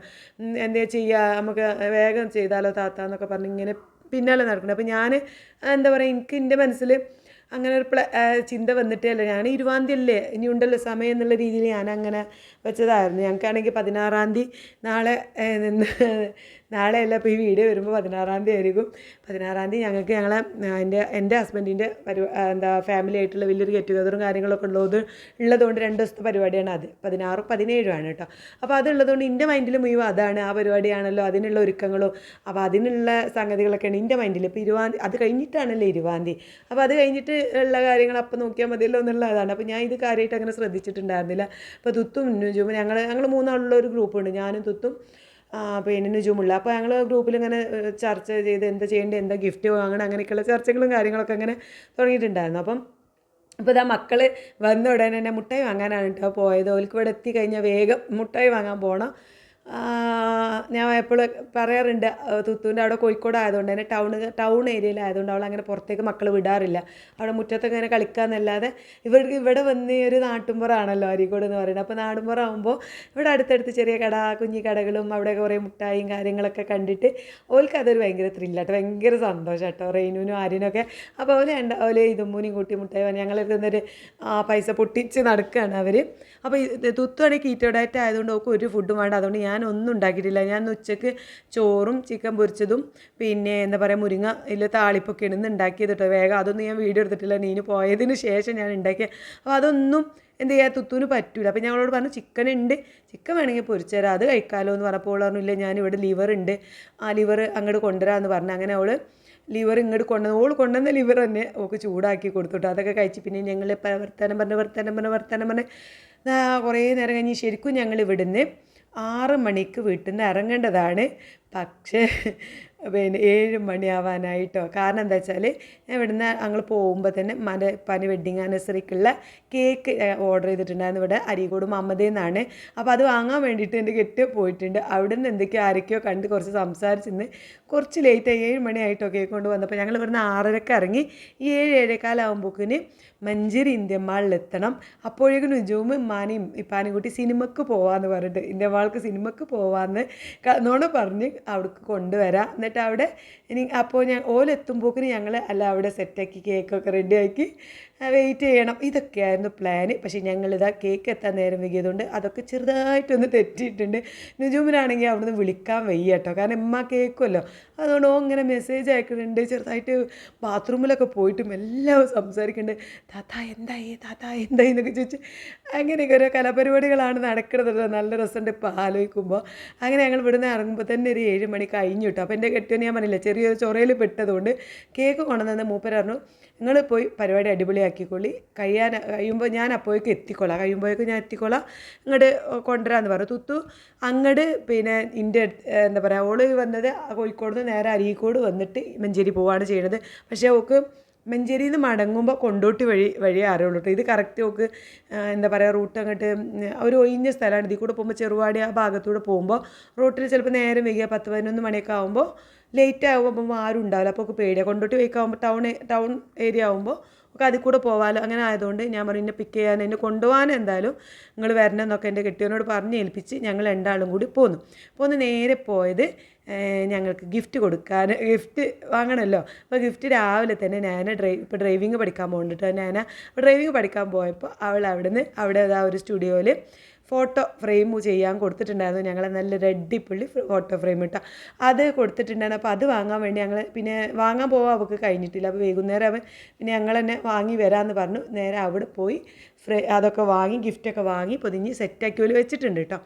എന്താ ചെയ്യുക നമുക്ക് വേഗം ചെയ്താലോ താത്ത എന്നൊക്കെ പറഞ്ഞ് ഇങ്ങനെ പിന്നാലെ നടക്കണം. അപ്പോൾ ഞാൻ എന്താ പറയുക എനിക്ക് എന്റെ മനസ്സിൽ അങ്ങനെ ഒരു പ്ല ചിന്ത വന്നിട്ടേ അല്ല ഞാൻ ഇരുപതാം തീയതി അല്ലേ ഇനി ഉണ്ടല്ലോ സമയം എന്നുള്ള രീതിയിൽ ഞാൻ അങ്ങനെ വെച്ചതായിരുന്നു. ഞങ്ങൾക്കാണെങ്കിൽ പതിനാറാം തീയതി നാളെ നാളെ അല്ല അപ്പോൾ ഈ വീഡിയോ വരുമ്പോൾ പതിനാറാം തീയതി ആയിരിക്കും. പതിനാറാം തീയതി ഞങ്ങൾക്ക് ഞങ്ങളെ എന്റെ എന്റെ ഹസ്ബൻഡിന്റെ പരി എന്താ ഫാമിലി ആയിട്ടുള്ള വലിയൊരു ഗെറ്റ് ടുഗതറും കാര്യങ്ങളൊക്കെ ഉള്ളത് ഉള്ളതുകൊണ്ട് രണ്ട് ദിവസത്തെ പരിപാടിയാണ് അത്. പതിനാറും പതിനേഴുമാണ് കേട്ടോ. അപ്പോൾ അതുള്ളതുകൊണ്ട് എന്റെ മൈൻഡിൽ മുഴുവൻ അതാണ് ആ പരിപാടിയാണല്ലോ അതിനുള്ള ഒരുക്കങ്ങളും. അപ്പോൾ അതിനുള്ള സംഗതികളൊക്കെയാണ് എന്റെ മൈൻഡിൽ ഇപ്പോൾ ഇരുപതാം അത് കഴിഞ്ഞിട്ടാണല്ലോ ഇരുപതാം തീയതി. അപ്പോൾ അത് കഴിഞ്ഞിട്ട് ഉള്ള കാര്യങ്ങൾ അപ്പം നോക്കിയാൽ മതിയല്ലോ എന്നുള്ളതാണ്. അപ്പോൾ ഞാൻ ഇത് കാര്യമായിട്ട് അങ്ങനെ ശ്രദ്ധിച്ചിട്ടുണ്ടായിരുന്നില്ല. അപ്പോൾ തുത്തും ഞങ്ങൾ ഞങ്ങൾ മൂന്നാളുള്ള ഒരു ഗ്രൂപ്പുണ്ട് ഞാനും തുത്തും പിന്നെ നുജുമുള്ള. അപ്പോൾ ഞങ്ങൾ ഗ്രൂപ്പിൽ ഇങ്ങനെ ചർച്ച ചെയ്ത് എന്താ ചെയ്യേണ്ടത് എന്താ ഗിഫ്റ്റ് വാങ്ങണം അങ്ങനെയൊക്കെയുള്ള ചർച്ചകളും കാര്യങ്ങളൊക്കെ അങ്ങനെ തുടങ്ങിയിട്ടുണ്ടായിരുന്നു. അപ്പം അപ്പോൾ ഇതാ മക്കൾ വന്ന ഉടനെ തന്നെ മുട്ടായി വാങ്ങാനാണ് കേട്ടോ പോയത്. ഓൽക്ക് ഇവിടെ എത്തി കഴിഞ്ഞാൽ വേഗം മുട്ടായി വാങ്ങാൻ പോകണം ഞാൻ എപ്പോഴും പറയാറുണ്ട് തുത്തൂന്റെ അവിടെ കോഴിക്കോട് ആയതുകൊണ്ട് തന്നെ ടൗൺ ടൗൺ ഏരിയയിലായതുകൊണ്ട് അവൾ അങ്ങനെ പുറത്തേക്ക് മക്കൾ വിടാറില്ല. അവിടെ മുറ്റത്തൊക്കെ അങ്ങനെ കളിക്കാമെന്നല്ലാതെ ഇവർക്ക് ഇവിടെ വന്ന് ഒരു നാട്ടുമ്പുറമാണല്ലോ അരീക്കോട് എന്ന് പറയുന്നത്. അപ്പോൾ നാടുമ്പുറം ആകുമ്പോൾ ഇവിടെ അടുത്തടുത്ത് ചെറിയ കട കുഞ്ഞി കടകളും അവിടെ കുറേ മുട്ടായും കാര്യങ്ങളൊക്കെ കണ്ടിട്ട് ഓൾക്ക് അതൊരു ഭയങ്കര ത്രില്ലാട്ടോ ഭയങ്കര സന്തോഷം കേട്ടോ റെയിനുവിനും ആര്യനൊക്കെ അപ്പോൾ ഓൽ രണ്ട് ഓൽ ഇതുമ്മൂനും കൂട്ടി മുട്ടായി ഞങ്ങളൊക്കെ എന്നൊരു പൈസ പൊട്ടിച്ച് നടക്കുകയാണ് അവർ അപ്പോൾ തുത്തുവാണെങ്കിൽ കീറ്റോ ഡയറ്റ് ആയതുകൊണ്ട് ഒക്കെ ഒരു ഫുഡും വേണ്ട. അതുകൊണ്ട് ഞാൻ ഒന്നും ഉണ്ടാക്കിയിട്ടില്ല. ഞാൻ ഉച്ചയ്ക്ക് ചോറും ചിക്കൻ പൊരിച്ചതും പിന്നെ എന്താ പറയുക മുരിങ്ങ ഇല്ല താളിപ്പൊക്കെ ഇന്ന് ഉണ്ടാക്കിയത് കേട്ടോ വേഗം അതൊന്നും ഞാൻ വീഡിയോ എടുത്തിട്ടില്ല. നീന് പോയതിന് ശേഷം ഞാൻ ഉണ്ടാക്കിയത്. അപ്പോൾ അതൊന്നും എന്ത് ചെയ്യുക തുത്തൂന് പറ്റൂല. അപ്പോൾ ഞങ്ങളോട് പറഞ്ഞു ചിക്കൻ ഉണ്ട്. ചിക്കൻ വേണമെങ്കിൽ പൊരിച്ചുതരാം. അത് കഴിക്കാമല്ലോ എന്ന് പറഞ്ഞപ്പോൾ പറഞ്ഞു ഇല്ല ഞാനിവിടെ ലിവർ ഉണ്ട്. ആ ലിവർ അങ്ങോട്ട് കൊണ്ടുവരാമെന്ന് പറഞ്ഞു. അങ്ങനെ അവൾ ലിവർ ഇങ്ങോട്ട് കൊണ്ടുവന്ന് ഓൾ കൊണ്ടുവന്ന ലിവർ തന്നെ ഓക്ക് ചൂടാക്കി കൊടുത്തുട്ടോ അതൊക്കെ കഴിച്ച് പിന്നെ ഞങ്ങൾ വർത്തനം പറഞ്ഞ് വർത്തനം പറഞ്ഞ് വർത്തനം പറഞ്ഞ് കുറേ നേരം കഴിഞ്ഞ് ശരിക്കും ഞങ്ങൾ ഇവിടുന്ന് ആറ് മണിക്ക് വീട്ടിൽ നിന്ന് ഇറങ്ങേണ്ടതാണ് പക്ഷേ പിന്നെ ഏഴ് മണിയാവാനായിട്ടോ. കാരണം എന്താ വെച്ചാൽ ഇവിടുന്ന് ഞങ്ങൾ പോകുമ്പോൾ തന്നെ മന പനി വെഡ്ഡിങ് ആനിവേഴ്സറിക്കുള്ള കേക്ക് ഓർഡർ ചെയ്തിട്ടുണ്ടായിരുന്നു ഇവിടെ അരീക്കോട് മമ്മതയിൽ നിന്നാണ് അപ്പോൾ അത് വാങ്ങാൻ വേണ്ടിയിട്ട് എന്റെ കെട്ട് പോയിട്ടുണ്ട്. അവിടെ നിന്ന് എന്തൊക്കെയോ ആരൊക്കെയോ കണ്ട് കുറച്ച് സംസാരിച്ചിരുന്ന് കുറച്ച് ലേറ്റായി ഏഴ് മണിയായിട്ടോ കേക്ക് കൊണ്ട് വന്നപ്പോൾ ഞങ്ങൾ ഇവിടുന്ന് ആറരക്ക് ഇറങ്ങി ഏഴ് ഏഴേക്കാലാകുമ്പോക്കിന് മഞ്ചേരി ഇന്ത്യമാളിലെത്തണം അപ്പോഴേക്കും നുജുവും ഇമ്മാനെയും ഇപ്പാനും കൂട്ടി സിനിമക്ക് പോവാന്ന് പറഞ്ഞിട്ട് ഇന്ത്യമാൾക്ക് സിനിമക്ക് പോവാന്ന് നോണ പറഞ്ഞ് അവിടേക്ക് കൊണ്ടുവരാം. എന്നിട്ട് അവിടെ ഇനി അപ്പോൾ ഞാൻ ഓലെത്തുമ്പോക്കിന് ഞങ്ങൾ അല്ല അവിടെ സെറ്റാക്കി കേക്കൊക്കെ റെഡിയാക്കി വെയിറ്റ് ചെയ്യണം. ഇതൊക്കെയായിരുന്നു പ്ലാന് പക്ഷേ ഞങ്ങളിതാ കേക്ക് എത്താൻ നേരം വൈകിയതുകൊണ്ട് അതൊക്കെ ചെറുതായിട്ടൊന്ന് തെറ്റിയിട്ടുണ്ട്. നുജൂമിനാണെങ്കിൽ അവിടുന്ന് വിളിക്കാൻ വയ്യ കേട്ടോ കാരണം എമ്മ കേൾക്കുമല്ലോ അതുകൊണ്ട് ഇങ്ങനെ മെസ്സേജ് അയക്കുന്നുണ്ട്. ചെറുതായിട്ട് ബാത്റൂമിലൊക്കെ പോയിട്ടും എല്ലാം സംസാരിക്കുന്നുണ്ട്. താത്ത എന്തായി താത്ത എന്തായി എന്നൊക്കെ ചോദിച്ച് അങ്ങനെയൊക്കെ ഓരോ കലാപരിപാടികളാണ് നടക്കുന്നത് നല്ല രസമുണ്ട് ഇപ്പോൾ ആലോചിക്കുമ്പോൾ അങ്ങനെ ഞങ്ങൾ ഇവിടുന്ന് ഇറങ്ങുമ്പോൾ തന്നെ ഒരു ഏഴ് മണി കഴിഞ്ഞു കിട്ടും. അപ്പോൾ എന്റെ കെട്ടിയോന് ഞാൻ പറഞ്ഞില്ല ചെറിയൊരു ചൊറയിൽ പെട്ടതുകൊണ്ട് കേക്ക് കൊണ്ടുവന്ന മൂപ്പർ പറഞ്ഞു നിങ്ങൾ പോയി പരിപാടി അടിപൊളിയാക്കിക്കൊള്ളി കഴിയാൻ കഴിയുമ്പോൾ ഞാൻ അപ്പോഴേക്കും എത്തിക്കൊള്ളാം കഴിയുമ്പോഴേക്കും ഞാൻ എത്തിക്കൊള്ളാം ഇങ്ങോട്ട് കൊണ്ടുവരാമെന്ന് പറഞ്ഞു. തുത്തു അങ്ങോട്ട് പിന്നെ ഇന്റെ എന്താ പറയുക ഓൾ വന്നത് കോഴിക്കോട് നേരെ അരീക്കോട് വന്നിട്ട് മഞ്ചേരി പോവാണ് ചെയ്യണത്. പക്ഷേ ഓക്ക് മഞ്ചേരിയിൽ നിന്ന് മടങ്ങുമ്പോൾ കൊണ്ടോട്ടി വഴി വഴിയേ അറിയുള്ളൂ കേട്ടോ ഇത് കറക്റ്റ് ഓക്ക് എന്താ പറയുക റൂട്ട് അങ്ങോട്ട് ഒരു ഒഴിഞ്ഞ സ്ഥലമാണ്. ഇതിൽ കൂടെ പോകുമ്പോൾ ചെറുവാടി ആ ഭാഗത്തൂടെ പോകുമ്പോൾ റോട്ടിൽ ചിലപ്പോൾ നേരം വൈകിയ പത്ത് പതിനൊന്ന് മണിയൊക്കെ ആകുമ്പോൾ ലേറ്റ് ആകുമ്പോൾ ആരും ഉണ്ടാവില്ല. അപ്പോൾ ഒക്കെ പേടിയാണ് കൊണ്ടോട്ടി വൈക്കാകുമ്പോൾ ടൗൺ ടൗൺ ഏരിയ ആകുമ്പോൾ ഒക്കെ അതിൽ കൂടെ പോകാമല്ലോ അങ്ങനെ ആയതുകൊണ്ട് ഞാൻ പറഞ്ഞു എന്നെ പിക്ക് ചെയ്യാൻ എന്നെ കൊണ്ടുപോകാൻ എന്തായാലും നിങ്ങൾ വരണം എന്നൊക്കെ എന്റെ കെട്ടിയവനോട് പറഞ്ഞ് ഏൽപ്പിച്ച് ഞങ്ങൾ രണ്ടാളും കൂടി പോന്നു. പോന്ന് നേരെ പോയത് ഞങ്ങൾക്ക് ഗിഫ്റ്റ് കൊടുക്കാൻ ഗിഫ്റ്റ് വാങ്ങണമല്ലോ. അപ്പോൾ ഗിഫ്റ്റ് രാവിലെ തന്നെ ഞാൻ ഡ്രൈവ് ഇപ്പോൾ ഡ്രൈവിങ് പഠിക്കാൻ പോകുന്നുണ്ട് ഞാൻ ഡ്രൈവിങ് പഠിക്കാൻ പോയപ്പോൾ അവൾ അവിടെ നിന്ന് അവിടെ ആ ഒരു സ്റ്റുഡിയോയിൽ ഫോട്ടോ ഫ്രെയിം ചെയ്യാൻ കൊടുത്തിട്ടുണ്ടായിരുന്നു. ഞങ്ങളെ നല്ല റെഡിപ്പുള്ളി ഫോട്ടോ ഫ്രെയിം ഇട്ട അത് കൊടുത്തിട്ടുണ്ടായിരുന്നു. അപ്പോൾ അത് വാങ്ങാൻ വേണ്ടി ഞങ്ങൾ പിന്നെ വാങ്ങാൻ പോകാൻ അവൾക്ക് കഴിഞ്ഞിട്ടില്ല. അപ്പോൾ വൈകുന്നേരം അവൻ പിന്നെ ഞങ്ങൾ തന്നെ വാങ്ങി വരാമെന്ന് പറഞ്ഞു. നേരെ അവിടെ പോയി ഫ്രെ അതൊക്കെ വാങ്ങി ഗിഫ്റ്റൊക്കെ വാങ്ങി പൊതിഞ്ഞ് സെറ്റാക്കി വെച്ചിട്ടുണ്ട് കേട്ടോ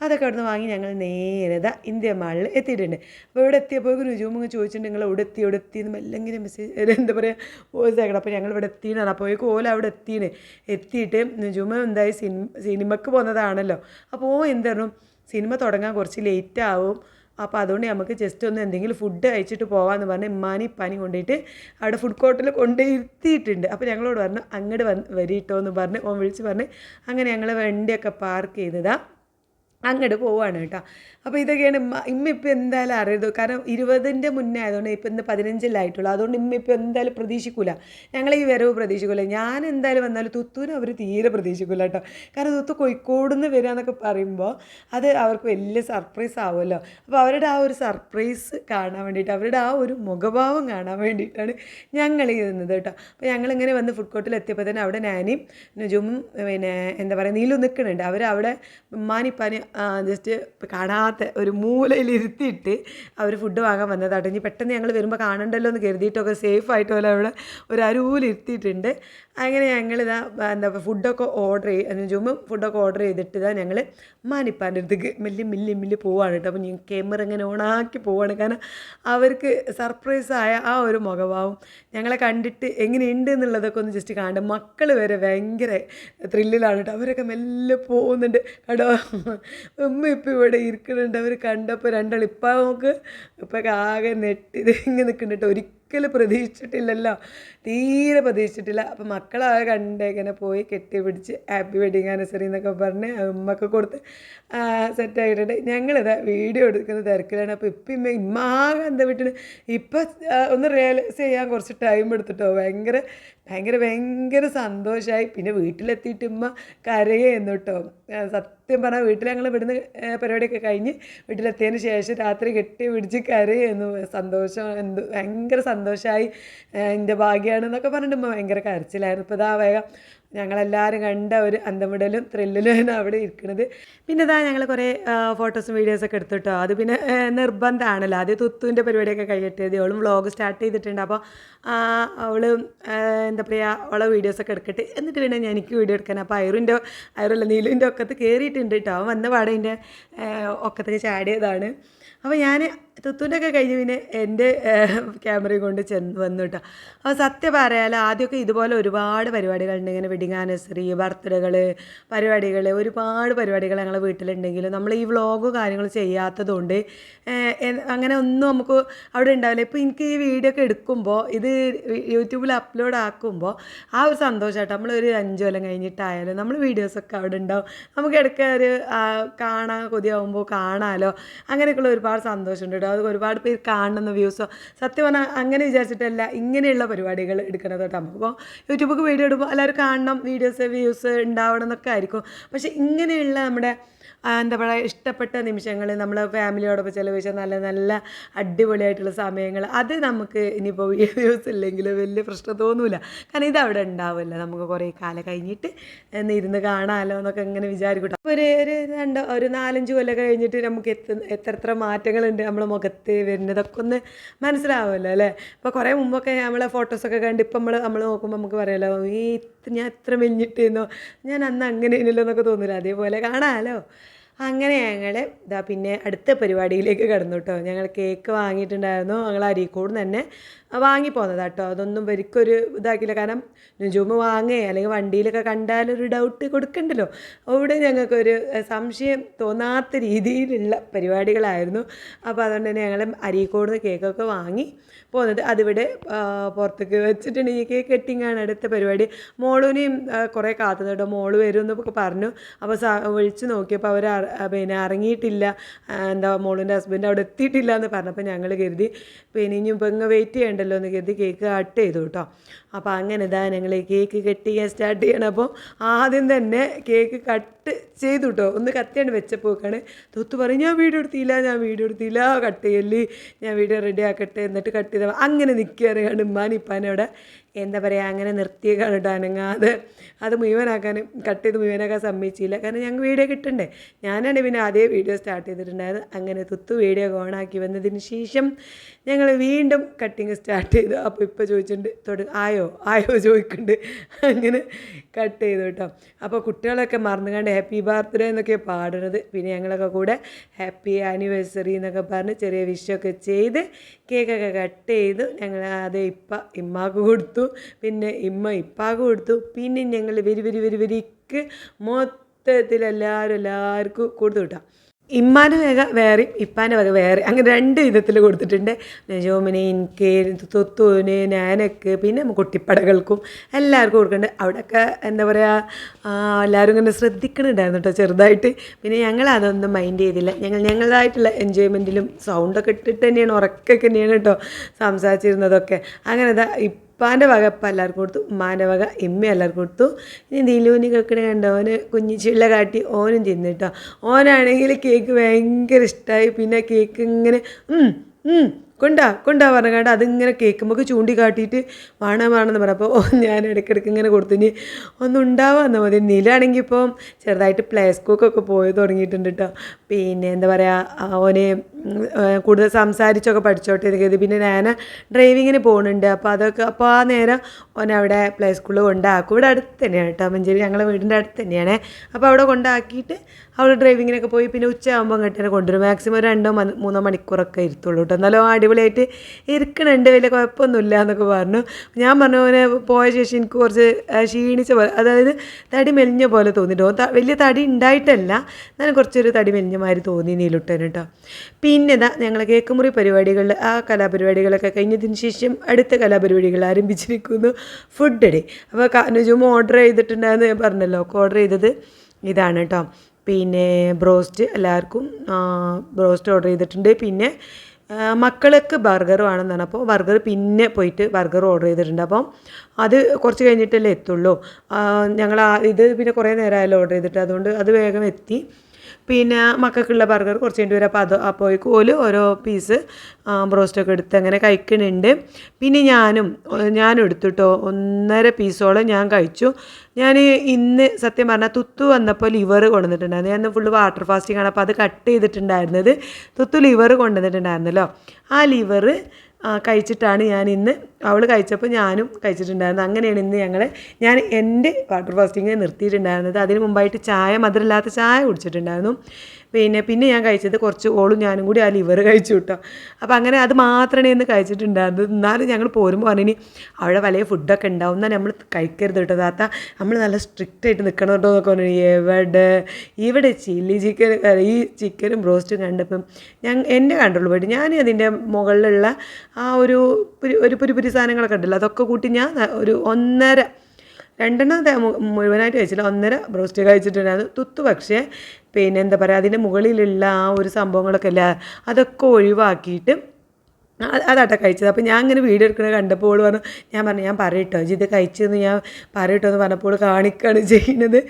അതൊക്കെ അവിടുന്ന് വാങ്ങി ഞങ്ങൾ നേരത ഇന്ത്യ മാളിൽ എത്തിയിട്ടുണ്ട്. അപ്പോൾ ഇവിടെ എത്തിയപ്പോൾ രുചുമങ്ങ് ചോദിച്ചിട്ടുണ്ട് നിങ്ങൾ ഇവിടെ എത്തി? ഇവിടെ എത്തി? എന്ന് മെല്ലെങ്കിലും മെസ്സേജ് എന്താ പറയുക വോയിസ് ആക്കണം അപ്പോൾ ഞങ്ങൾ ഇവിടെ എത്തിയെന്നാണ് അപ്പോൾ ഈ കോല അവിടെ എത്തിയാണ് എത്തിയിട്ട് രുചുമ എന്തായി സിനിമ സിനിമക്ക് പോകുന്നതാണല്ലോ അപ്പോൾ എന്തായിരുന്നു സിനിമ തുടങ്ങാൻ കുറച്ച് ലേറ്റ് ആവും. അപ്പോൾ അതുകൊണ്ട് നമുക്ക് ജസ്റ്റ് ഒന്ന് എന്തെങ്കിലും ഫുഡ് കഴിച്ചിട്ട് പോകാമെന്ന് പറഞ്ഞ് ഇമ്മാനി ഇപ്പാനി കൊണ്ടുപോയിട്ട് അവിടെ ഫുഡ് കോർട്ടിൽ കൊണ്ടുപോയി ഇരുത്തിയിട്ടുണ്ട് അപ്പോൾ ഞങ്ങളോട് പറഞ്ഞു അങ്ങോട്ട് വന്ന് വരിട്ടോ എന്ന് പറഞ്ഞ് ഓൻ വിളിച്ച് പറഞ്ഞ് അങ്ങനെ ഞങ്ങൾ വണ്ടിയൊക്കെ പാർക്ക് ചെയ്തതാണ് അങ്ങോട്ട് പോവാണ് കേട്ടോ. അപ്പോൾ ഇതൊക്കെയാണ് ഇമ്മ ഇമ്മ എന്തായാലും അറിയരുത്. കാരണം ഇരുപതിന്റെ മുന്നേ ആയതുകൊണ്ട് ഇപ്പം ഇന്ന് പതിനഞ്ചിലായിട്ടുള്ളൂ അതുകൊണ്ട് ഇമ്മ ഇപ്പം എന്തായാലും പ്രതീക്ഷിക്കൂല. ഞങ്ങൾ ഈ വരവ് പ്രതീക്ഷിക്കൂല. ഞാൻ എന്തായാലും വന്നാലും തുത്തൂന് അവർ തീരെ പ്രതീക്ഷിക്കൂല കേട്ടോ. കാരണം തുത്തു കോഴിക്കോട് നിന്ന് വരിക എന്നൊക്കെ പറയുമ്പോൾ അത് അവർക്ക് വലിയ സർപ്രൈസ് ആവുമല്ലോ. അപ്പോൾ അവരുടെ ആ ഒരു സർപ്രൈസ് കാണാൻ വേണ്ടിയിട്ട് അവരുടെ ആ ഒരു മുഖഭാവം കാണാൻ വേണ്ടിയിട്ടാണ് ഞങ്ങൾ ഈ നിന്നത് കേട്ടോ. അപ്പോൾ ഞങ്ങളിങ്ങനെ വന്ന് ഫുഡ് കോർട്ടിൽ എത്തിയപ്പോൾ തന്നെ അവിടെ നാനിയും നുജുമും പിന്നെ എന്താ പറയുക നീലു നിൽക്കുന്നുണ്ട്. അവർ അവിടെ ഉമ്മാനിപ്പാനി ജസ്റ്റ് കാണാത്ത ഒരു മൂലയിൽ ഇരുത്തിയിട്ട് അവർ ഫുഡ് വാങ്ങാൻ വന്നതാട്ടോ. ഇനി പെട്ടെന്ന് ഞങ്ങൾ വരുമ്പോൾ കാണണ്ടല്ലോ എന്ന് കരുതിയിട്ടൊക്കെ സേഫ് ആയിട്ട് പോലെ അവിടെ ഒരു അരൂൽ അങ്ങനെ ഞങ്ങളിതാ എന്താ ഫുഡൊക്കെ ഓർഡർ ചെയ്ത് ചുമ്മാ ഫുഡൊക്കെ ഓർഡർ ചെയ്തിട്ട് ഇതാ ഞങ്ങൾ മാനിപ്പാന്റെ അടുത്തേക്ക് മെല്ലെ മില്ലി മില്ലി പോവാണ് കേട്ടോ. അപ്പോൾ ഞാൻ ക്യാമറ ഇങ്ങനെ ഓണാക്കി പോവാണ്. കാരണം അവർക്ക് സർപ്രൈസായ ആ ഒരു മുഖഭാവം ഞങ്ങളെ കണ്ടിട്ട് എങ്ങനെയുണ്ട് എന്നുള്ളതൊക്കെ ഒന്ന് ജസ്റ്റ് കാണും മക്കൾ വരെ ഭയങ്കര ത്രില്ലിലാണ് കേട്ടോ. അവരൊക്കെ മെല്ലെ പോകുന്നുണ്ട്. കേട്ടോ ഉമ്മ ഇപ്പം ഇവിടെ ഇരിക്കുന്നുണ്ട്. അവർ കണ്ടപ്പോൾ രണ്ടാൾ ഇപ്പം നമുക്ക് ഇപ്പം ആകെ നെട്ടി ഇങ്ങനെ നിൽക്കുന്നുണ്ട് ഒരിക്കലും ഒരിക്കലും പ്രതീക്ഷിച്ചിട്ടില്ലല്ലോ. തീരെ പ്രതീക്ഷിച്ചിട്ടില്ല. അപ്പം മക്കളാകെ കണ്ടേക്കനെ പോയി കെട്ടി പിടിച്ച് ഹാപ്പി വെഡിങ് ആനിവേഴ്സറി എന്നൊക്കെ പറഞ്ഞ് ഉമ്മക്ക് കൊടുത്ത് സെറ്റായിട്ടുണ്ട് ഞങ്ങളിത് വീഡിയോ എടുക്കുന്ന തിരക്കിലാണ്. അപ്പോൾ ഇപ്പം ഇമ്മ ഇമ്മാകെ എന്താ വീട്ടിൽ ഇപ്പം ഒന്ന് റിയലൈസ് ചെയ്യാൻ കുറച്ച് ടൈം എടുത്തിട്ടോ. ഭയങ്കര ഭയങ്കര ഭയങ്കര സന്തോഷമായി പിന്നെ വീട്ടിലെത്തിയിട്ട് ഉമ്മ കരയുന്നു കേട്ടോ സത്യം പറഞ്ഞാൽ വീട്ടിൽ ഞങ്ങൾ ഇവിടുന്ന് പരിപാടിയൊക്കെ കഴിഞ്ഞ് വീട്ടിലെത്തിയതിന് ശേഷം രാത്രി കെട്ടി പിടിച്ച് കരയുന്നു. സന്തോഷം എന്ത് ഭയങ്കര സന്തോഷമായി എന്റെ ഭാഗ്യമാണെന്നൊക്കെ പറഞ്ഞിട്ട് ഉമ്മ ഭയങ്കര കരച്ചിലായിരുന്നു. ഇപ്പോൾ ഇതാ വേഗം ഞങ്ങളെല്ലാവരും കണ്ട ഒരു അന്തമിടലും ത്രില്ലിലും അവിടെ ഇരിക്കുന്നത് പിന്നെ ഇതാ ഞങ്ങൾ കുറേ ഫോട്ടോസും വീഡിയോസൊക്കെ എടുത്തിട്ടോ. അത് പിന്നെ നിർബന്ധമാണല്ലോ ആദ്യം തുത്തുവിന്റെ പരിപാടിയൊക്കെ കഴിയട്ടെ അവളും വ്ളോഗ് സ്റ്റാർട്ട് ചെയ്തിട്ടുണ്ട്. അപ്പോൾ അവൾ എന്താ പറയുക അവളെ വീഡിയോസൊക്കെ എടുക്കട്ടെ. എന്നിട്ട് പിന്നെ ഞാൻ എനിക്ക് വീഡിയോ എടുക്കാൻ. അപ്പോൾ അയറിന്റെ അയറുള്ള നീലുവിന്റെ ഒക്കത്ത് കയറിയിട്ടുണ്ട് കേട്ടോ അവൻ വന്ന പാടെ ഒക്കത്തൊക്കെ ചാടിയതാണ്. അപ്പോൾ ഞാൻ തുത്തുന്റെ കഴിഞ്ഞ് പിന്നെ എന്റെ ക്യാമറയും കൊണ്ട് ചെന്ന് വന്നു കേട്ടോ. അപ്പോൾ സത്യം പറയാലോ ആദ്യമൊക്കെ ഇതുപോലെ ഒരുപാട് പരിപാടികളുണ്ട് ഇങ്ങനെ വെഡിങ് ആനിവേഴ്സറി ബർത്ത്ഡേകൾ പരിപാടികൾ ഒരുപാട് പരിപാടികൾ ഞങ്ങളെ വീട്ടിലുണ്ടെങ്കിലും നമ്മൾ ഈ വ്ളോഗ് കാര്യങ്ങൾ ചെയ്യാത്തതുകൊണ്ട് അങ്ങനെ ഒന്നും നമുക്ക് അവിടെ ഉണ്ടാവില്ല. ഇപ്പോൾ എനിക്ക് ഈ വീഡിയോ ഒക്കെ എടുക്കുമ്പോൾ ഇത് യൂട്യൂബിൽ അപ്ലോഡ് ആക്കുമ്പോൾ ആ ഒരു സന്തോഷമായിട്ട് നമ്മളൊരു അഞ്ച് കൊല്ലം കഴിഞ്ഞിട്ടായാലും നമ്മൾ വീഡിയോസൊക്കെ അവിടെ ഉണ്ടാവും. നമുക്ക് ഇടയ്ക്ക് ഒരു കാണാൻ കൊതിയാവുമ്പോൾ കാണാമല്ലോ അങ്ങനെയൊക്കെയുള്ള ഒരുപാട് സന്തോഷമുണ്ട് കേട്ടോ അത് ഒരുപാട് പേര് കാണുന്ന വ്യൂസോ. സത്യം പറഞ്ഞാൽ അങ്ങനെ വിചാരിച്ചിട്ടല്ല ഇങ്ങനെയുള്ള പരിപാടികൾ എടുക്കുന്നത് കേട്ടോ അപ്പോൾ യൂട്യൂബിൽ വീഡിയോ ഇടുമ്പോൾ എല്ലാവരും കാണണം വീഡിയോസ് വ്യൂസ് ഉണ്ടാവണം എന്നൊക്കെ ആയിരിക്കും. പക്ഷേ ഇങ്ങനെയുള്ള നമ്മുടെ എന്താ പറയുക ഇഷ്ടപ്പെട്ട നിമിഷങ്ങൾ നമ്മൾ ഫാമിലിയോടൊപ്പം ചിലവഴിച്ച നല്ല നല്ല അടിപൊളിയായിട്ടുള്ള സമയങ്ങൾ അത് നമുക്ക് ഇനിയിപ്പോൾ വീഡിയോസ് ഇല്ലെങ്കിൽ വലിയ പ്രശ്നം തോന്നില്ല കാരണം ഇത് അവിടെ ഉണ്ടാവില്ല നമുക്ക് കുറേ കാലം കഴിഞ്ഞിട്ട് ഇരുന്ന് കാണാമല്ലോ എന്നൊക്കെ ഇങ്ങനെ വിചാരിക്കട്ടെ ഒരു ഒരു രണ്ട് ഒരു നാലഞ്ച് കൊല്ലം കഴിഞ്ഞിട്ട് നമുക്ക് എത്ര എത്രത്ര എത്ര മാറ്റങ്ങളുണ്ട് നമ്മളെ മുഖത്ത് വരുന്നതൊക്കെ ഒന്ന് മനസ്സിലാവുമല്ലോ അല്ലേ? ഇപ്പോൾ കുറേ മുമ്പൊക്കെ നമ്മളെ ഫോട്ടോസൊക്കെ കണ്ട് ഇപ്പം നമ്മൾ നമ്മൾ നോക്കുമ്പോൾ നമുക്ക് പറയാമല്ലോ ഈ ഞാൻ എത്ര മെലിഞ്ഞിട്ടേന്നോ ഞാൻ അന്ന് അങ്ങനെ ഇല്ലല്ലോ എന്നൊക്കെ തോന്നില്ല അതേപോലെ കാണാമല്ലോ അങ്ങനെ ഞങ്ങൾ ഇതാ പിന്നെ അടുത്ത പരിപാടിയിലേക്ക് കടന്നു കേട്ടോ ഞങ്ങൾ കേക്ക് വാങ്ങിയിട്ടുണ്ടായിരുന്നു. ഞങ്ങൾ അരീക്കോട് തന്നെ വാങ്ങി പോന്നതാണ് കേട്ടോ അതൊന്നും വരിക്കൊരു ഇതാക്കില്ല കാരണം നുജൂമ് വാങ്ങേ അല്ലെങ്കിൽ വണ്ടിയിലൊക്കെ കണ്ടാൽ ഒരു ഡൗട്ട് കൊടുക്കണ്ടല്ലോ. അവിടെ ഞങ്ങൾക്കൊരു സംശയം തോന്നാത്ത രീതിയിലുള്ള പരിപാടികളായിരുന്നു. അപ്പോൾ അതുകൊണ്ട് തന്നെ ഞങ്ങൾ അരീക്കോട് നിന്ന് കേക്കൊക്കെ വാങ്ങി പോന്നത്. അതിവിടെ പുറത്തേക്ക് വെച്ചിട്ടുണ്ട്. ഈ കേക്ക് കെട്ടിങ്ങാണ് അടുത്ത പരിപാടി. മോളൂനെയും കുറേ കാത്തുന്നുണ്ടോ മോൾ വരും എന്നൊക്കെ പറഞ്ഞു അപ്പോൾ വിളിച്ച് നോക്കിയപ്പോൾ അവർ പിന്നെ ഇറങ്ങിയിട്ടില്ല. എന്താ മോളിന്റെ ഹസ്ബൻഡ് അവിടെ എത്തിയിട്ടില്ല എന്ന് പറഞ്ഞപ്പോൾ ഞങ്ങൾ കരുതി പിന്നെ ഇനി ഇപ്പം ഇങ്ങ് വെയിറ്റ് ചെയ്യണ്ടല്ലോ എന്ന് കരുതി കേക്ക് കട്ട് ചെയ്തു കേട്ടോ അപ്പോൾ അങ്ങനെ ഇതാ ഞങ്ങൾ കേക്ക് കട്ട് ചെയ്യാൻ സ്റ്റാർട്ട് ചെയ്യണം അപ്പോൾ ആദ്യം തന്നെ കേക്ക് കട്ട് ചെയ്തു കേട്ടോ ഒന്ന് കത്തിയാണ് വെച്ചപ്പോക്കാണ് തൊത്ത് പറയും ഞാൻ വീഡിയോ എടുത്തില്ല ഞാൻ വീഡിയോ എടുത്തില്ല കട്ട് ചെയ്യല്ലേ ഞാൻ വീഡിയോ റെഡി ആക്കട്ടെ എന്നിട്ട് കട്ട് ചെയ്ത അങ്ങനെ നിൽക്കുകയാണ് കണ്ട് ഉമ്മാനിപ്പാനവിടെ എന്താ പറയുക അങ്ങനെ നിർത്തിയേക്കാണ് കേട്ടോ അനങ്ങാതെ അത് മുഴുവനാക്കാൻ കട്ട് ചെയ്ത് മുഴുവനാക്കാൻ സമ്മതിച്ചില്ല. കാരണം ഞങ്ങൾക്ക് വീഡിയോ കിട്ടണ്ടേ? ഞാനാണ് പിന്നെ അതേ വീഡിയോ സ്റ്റാർട്ട് ചെയ്തിട്ടുണ്ടായത്. അങ്ങനെ തുത്തു വീഡിയോ ഓണാക്കി വന്നതിന് ശേഷം ഞങ്ങൾ വീണ്ടും കട്ടിങ് സ്റ്റാർട്ട് ചെയ്തു. അപ്പോൾ ഇപ്പോൾ ചോദിച്ചിട്ടുണ്ട് തൊടു ആയോ? ആയോ ചോദിക്കുന്നുണ്ട് അങ്ങനെ കട്ട് ചെയ്തു കേട്ടോ. അപ്പോൾ കുട്ടികളൊക്കെ മറന്നുകൊണ്ട് ഹാപ്പി ബർത്ത്ഡേ എന്നൊക്കെ പാടുന്നത് പിന്നെ ഞങ്ങളൊക്കെ കൂടെ ഹാപ്പി ആനിവേഴ്സറി എന്നൊക്കെ പറഞ്ഞ് ചെറിയ വിഷയൊക്കെ ചെയ്ത് കേക്കൊക്കെ കട്ട് ചെയ്തു. ഞങ്ങൾ അത് ഇപ്പ ഇമ്മാക്ക് കൊടുത്തു. പിന്നെ ഇമ്മ ഇപ്പാക്ക് കൊടുത്തു. പിന്നെ ഞങ്ങൾ വരി വരി വരി വരിക്ക് മൊത്തത്തിൽ എല്ലാവരും എല്ലാവർക്കും കൊടുത്തു കിട്ടാം. ഇമ്മാന്റെ വക വേറെ ഇപ്പാന്റെ വക വേറെ. അങ്ങനെ രണ്ട് വിധത്തിൽ കൊടുത്തിട്ടുണ്ട്. നജോമിന് എനിക്ക് തൊത്തുവിന് നാനക്ക് പിന്നെ കുട്ടിപ്പടകൾക്കും എല്ലാവർക്കും കൊടുക്കുന്നുണ്ട്. അവിടെയൊക്കെ എന്താ പറയുക എല്ലാവരും ഇങ്ങനെ ശ്രദ്ധിക്കണുണ്ടായിരുന്നു കേട്ടോ ചെറുതായിട്ട്. പിന്നെ ഞങ്ങൾ അതൊന്നും മൈൻഡ് ചെയ്തില്ല. ഞങ്ങൾ ഞങ്ങളതായിട്ടുള്ള എൻജോയ്മെന്റിലും സൗണ്ടൊക്കെ ഇട്ടിട്ട് തന്നെയാണ് ഉറക്കൊക്കെ തന്നെയാണ് കേട്ടോ സംസാരിച്ചിരുന്നതൊക്കെ. അങ്ങനെ ഇതാ ഉപ്പാന്റെ വക ഇപ്പം എല്ലാവർക്കും കൊടുത്തു ഉമ്മാന്റെ വക ഇമ്മ എല്ലാവർക്കും കൊടുത്തു. ഇനി ദിലൂനി കേൾക്കണ കണ്ടോ ഓന് കുഞ്ഞിച്ചിള്ള കാട്ടി ഓനും തിന്നു കേട്ടോ ഓനാണെങ്കിൽ കേക്ക് ഭയങ്കര ഇഷ്ടമായി പിന്നെ കേക്ക് ഇങ്ങനെ കൊണ്ടാ കൊണ്ടാ പറഞ്ഞാണ്ട് അതിങ്ങനെ കേൾക്കുമ്പോൾ ചൂണ്ടിക്കാട്ടിയിട്ട് വേണം വേണമെന്ന് പറഞ്ഞപ്പോൾ ഓ ഞാൻ ഇടയ്ക്കിടയ്ക്ക് ഇങ്ങനെ കൊടുത്തു. ഇനി ഒന്നും എന്നാൽ മതി. നീലാണെങ്കിൽ ഇപ്പോൾ ചെറുതായിട്ട് പ്ലേ പോയി തുടങ്ങിയിട്ടുണ്ട് കേട്ടോ പിന്നെ എന്താ പറയുക അവനെ കൂടുതൽ സംസാരിച്ചൊക്കെ പഠിച്ചോട്ടെ എന്ന് പിന്നെ ഞാൻ ഡ്രൈവിങ്ങിന് പോകുന്നുണ്ട് അപ്പോൾ അതൊക്കെ അപ്പോൾ ആ നേരം ഓനെ അവിടെ പ്ലേ സ്കൂളിൽ കൊണ്ടാക്കും. ഇവിടെ അടുത്ത് തന്നെയാണ് കേട്ടോ മഞ്ചേരി. ഞങ്ങളുടെ വീടിന്റെ അടുത്ത് തന്നെയാണ്. അപ്പോൾ അവിടെ കൊണ്ടാക്കിയിട്ട് അവിടെ ഡ്രൈവിങ്ങിനൊക്കെ പോയി. പിന്നെ ഉച്ചയാകുമ്പോൾ അങ്ങോട്ട് കൊണ്ടുവരും. മാക്സിമം രണ്ടോ മൂന്നോ മണിക്കൂറൊക്കെ ഇരുത്തുള്ളൂ കേട്ടോ എന്നാലും അടിപൊളിയായിട്ട് ഇരിക്കണുണ്ട് വലിയ കുഴപ്പമൊന്നുമില്ല എന്നൊക്കെ പറഞ്ഞു. ഞാൻ പറഞ്ഞു പോലെ പോയ ശേഷം എനിക്ക് കുറച്ച് ക്ഷീണിച്ച പോലെ അതായത് തടി മെലിഞ്ഞ പോലെ തോന്നിട്ടോ. വലിയ തടി ഉണ്ടായിട്ടല്ല ഞാൻ കുറച്ചൊരു തടി മെലിഞ്ഞ മാതിരി തോന്നി നീലുട്ടൻ കേട്ടോ പിന്നെ ഇതാ ഞങ്ങൾ കേക്ക് മുറി പരിപാടികളിൽ ആ കലാപരിപാടികളൊക്കെ കഴിഞ്ഞതിന് ശേഷം അടുത്ത കലാപരിപാടികൾ ആരംഭിച്ചിരിക്കുന്നു ഫുഡ് ഡേ അപ്പോൾ നുജും ഓർഡർ ചെയ്തിട്ടുണ്ടായിരുന്നു ഞാൻ പറഞ്ഞല്ലോ ഓർഡർ ചെയ്തത് ഇതാണ് കേട്ടോ പിന്നെ ബ്രോസ്റ്റ് എല്ലാവർക്കും ബ്രോസ്റ്റ് ഓർഡർ ചെയ്തിട്ടുണ്ട്. പിന്നെ മക്കൾക്ക് ബർഗർ വേണമെന്നാണ്. അപ്പോൾ ബർഗർ പിന്നെ പോയിട്ട് ബർഗർ ഓർഡർ ചെയ്തിട്ടുണ്ട്. അപ്പം അത് കുറച്ച് കഴിഞ്ഞിട്ടല്ലേ എത്തുള്ളൂ. ഞങ്ങൾ ഇത് പിന്നെ കുറേ നേരമായല്ലോ ഓർഡർ ചെയ്തിട്ട്. അതുകൊണ്ട് അത് വേഗം എത്തി. പിന്നെ മക്കൾക്കുള്ള ബർഗർ കുറച്ച് കഴിഞ്ഞിട്ട് വരും. അപ്പോൾ അത് അപ്പോൾ ഓൽ ഓരോ പീസ് ബ്രോസ്റ്റൊക്കെ എടുത്ത് അങ്ങനെ കഴിക്കുന്നുണ്ട് പിന്നെ ഞാനും ഞാനും എടുത്തിട്ടോ. ഒന്നര പീസോളം ഞാൻ കഴിച്ചു. ഞാൻ ഇന്ന് സത്യം പറഞ്ഞാൽ തുത്തു വന്നപ്പോൾ ലിവർ കൊണ്ടുവന്നിട്ടുണ്ടായിരുന്നു. ഞാൻ ഫുള്ള് വാട്ടർ ഫാസ്റ്റിംഗ് ആണ്. അപ്പോൾ അത് കട്ട് ചെയ്തിട്ടുണ്ടായിരുന്നത്. തുത്തു ലിവർ കൊണ്ടുവന്നിട്ടുണ്ടായിരുന്നല്ലോ. ആ ലിവർ കഴിച്ചിട്ടാണ് ഞാൻ ഇന്ന് അവൾ കഴിച്ചപ്പോൾ ഞാനും കഴിച്ചിട്ടുണ്ടായിരുന്നത്. അങ്ങനെയാണ് ഇന്ന് ഞങ്ങൾ ഞാൻ എന്റെ വാട്ടർ ഫാസ്റ്റിംഗ് നിർത്തിയിട്ടുണ്ടായിരുന്നത്. അതിന് മുമ്പായിട്ട് ചായ മധുരമില്ലാത്ത ചായ കുടിച്ചിട്ടുണ്ടായിരുന്നു. പിന്നെ പിന്നെ ഞാൻ കഴിച്ചത് കുറച്ച് ഓളും ഞാനും കൂടി ആ ലിവർ കഴിച്ചു കേട്ടോ അപ്പോൾ അങ്ങനെ അത് മാത്രമേ ഇന്ന് കഴിച്ചിട്ടുണ്ടായിരുന്നത്. എന്നാലും ഞങ്ങൾ പോരുമ്പോൾ പറഞ്ഞു അവിടെ വലിയ ഫുഡൊക്കെ ഉണ്ടാവും എന്നാൽ നമ്മൾ കഴിക്കരുത് കേട്ടോ താത്ത. നമ്മൾ നല്ല സ്ട്രിക്റ്റ് ആയിട്ട് നിൽക്കണം കേട്ടോ എന്നൊക്കെ പറഞ്ഞു എവിടെ? ഇവിടെ ചില്ലി ചിക്കൻ ഈ ചിക്കനും ബ്രോസ്റ്റും കണ്ടപ്പം ഞാൻ എന്റെ കണ്ടുള്ളൂ പോയിട്ട് ഞാൻ അതിന്റെ മുകളിലുള്ള ആ ഒരു ഒരു പുരി പുരി സാധനങ്ങളൊക്കെ ഉണ്ടല്ലോ അതൊക്കെ കൂട്ടി ഞാൻ ഒരു ഒന്നര രണ്ടെണ്ണം മുഴുവനായിട്ട് കഴിച്ചില്ല ഒന്നര ബ്രോസ്റ്റ് കഴിച്ചിട്ടുണ്ടായിരുന്നു. തുത്തു പക്ഷേ പിന്നെ എന്താ പറയുക അതിന്റെ മുകളിലുള്ള ആ ഒരു സംഭവങ്ങളൊക്കെ അല്ല അതൊക്കെ ഒഴിവാക്കിയിട്ട് അതാട്ടെ കഴിച്ചത്. അപ്പോൾ ഞാൻ ഇങ്ങനെ വീഡിയോ എടുക്കണത് കണ്ടപ്പോൾ പറഞ്ഞു ഞാൻ പറഞ്ഞു ഞാൻ പറയട്ടോ ഇത് കഴിച്ചെന്ന് ഞാൻ പറയട്ടോ എന്ന് പറഞ്ഞപ്പോൾ കാണിക്കുകയാണ് ചെയ്യുന്നത്.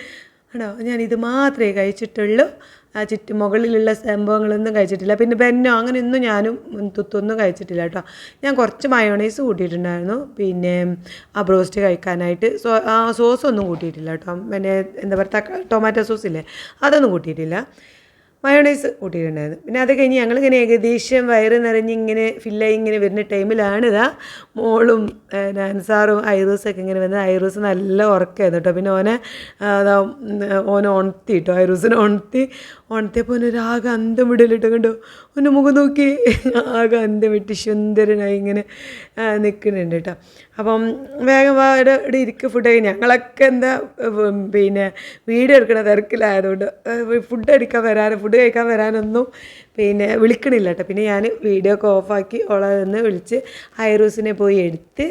ആണോ? ഞാൻ ഇത് മാത്രമേ കഴിച്ചിട്ടുള്ളൂ. ചുറ്റു മുകളിലുള്ള സംഭവങ്ങളൊന്നും കഴിച്ചിട്ടില്ല. പിന്നെ ബെന്നോ അങ്ങനെ ഒന്നും ഞാനും തുത്തൊന്നും കഴിച്ചിട്ടില്ല കേട്ടോ. ഞാൻ കുറച്ച് മയോണൈസ് കൂട്ടിയിട്ടുണ്ടായിരുന്നു. പിന്നെ ആ ബ്രോസ്റ്റ് കഴിക്കാനായിട്ട് സോ ആ സോസ് ഒന്നും കൂട്ടിയിട്ടില്ല കേട്ടോ. പിന്നെ എന്താ പറയുക ടൊമാറ്റോ സോസ് ഇല്ലേ അതൊന്നും കൂട്ടിയിട്ടില്ല. മയോണൈസ് കൂട്ടിയിട്ടുണ്ടായിരുന്നു. പിന്നെ അത് കഴിഞ്ഞ് ഞങ്ങളിങ്ങനെ ഏകദേശം വയറ് നിറഞ്ഞ് ഇങ്ങനെ ഫില്ലായി ഇങ്ങനെ വരുന്ന ടൈമിലാണ് ഇതാ മോളും നാൻസാറും ഒക്കെ ഇങ്ങനെ വന്നത്. ഐറൂസ് നല്ല ഉറക്കമായിരുന്നു കേട്ടോ പിന്നെ ഓനെ അതാ ഓനെ ഉണർത്തി കേട്ടോ ഐറൂസിനെ ഉണർത്തി. ഉണർത്തിയപ്പോൾ ഓനൊരു ആകെ അന്തം വിടലിട്ട്. കണ്ടോ? ഒന്ന് മുഖം നോക്കി. ആകെ അന്തം വിട്ട് സുന്ദരനായി ഇങ്ങനെ നിൽക്കുന്നുണ്ട് കേട്ടോ അപ്പം വേഗം വാ ഇവിടെ ഫുഡ് കഴിക്കും ഞങ്ങളൊക്കെ എന്താ പിന്നെ വീഡിയോ എടുക്കണ തിരക്കിലായതുകൊണ്ട് ഫുഡ് അടിക്കാൻ വരാനും ഫുഡ് കഴിക്കാൻ വരാനൊന്നും പിന്നെ വിളിക്കണില്ല കേട്ടോ. പിന്നെ ഞാൻ വീഡിയോ ഒക്കെ ഓഫാക്കി ഓളെ നിന്ന് വിളിച്ച് ഹൈറൂസിനെ പോയി എടുത്ത്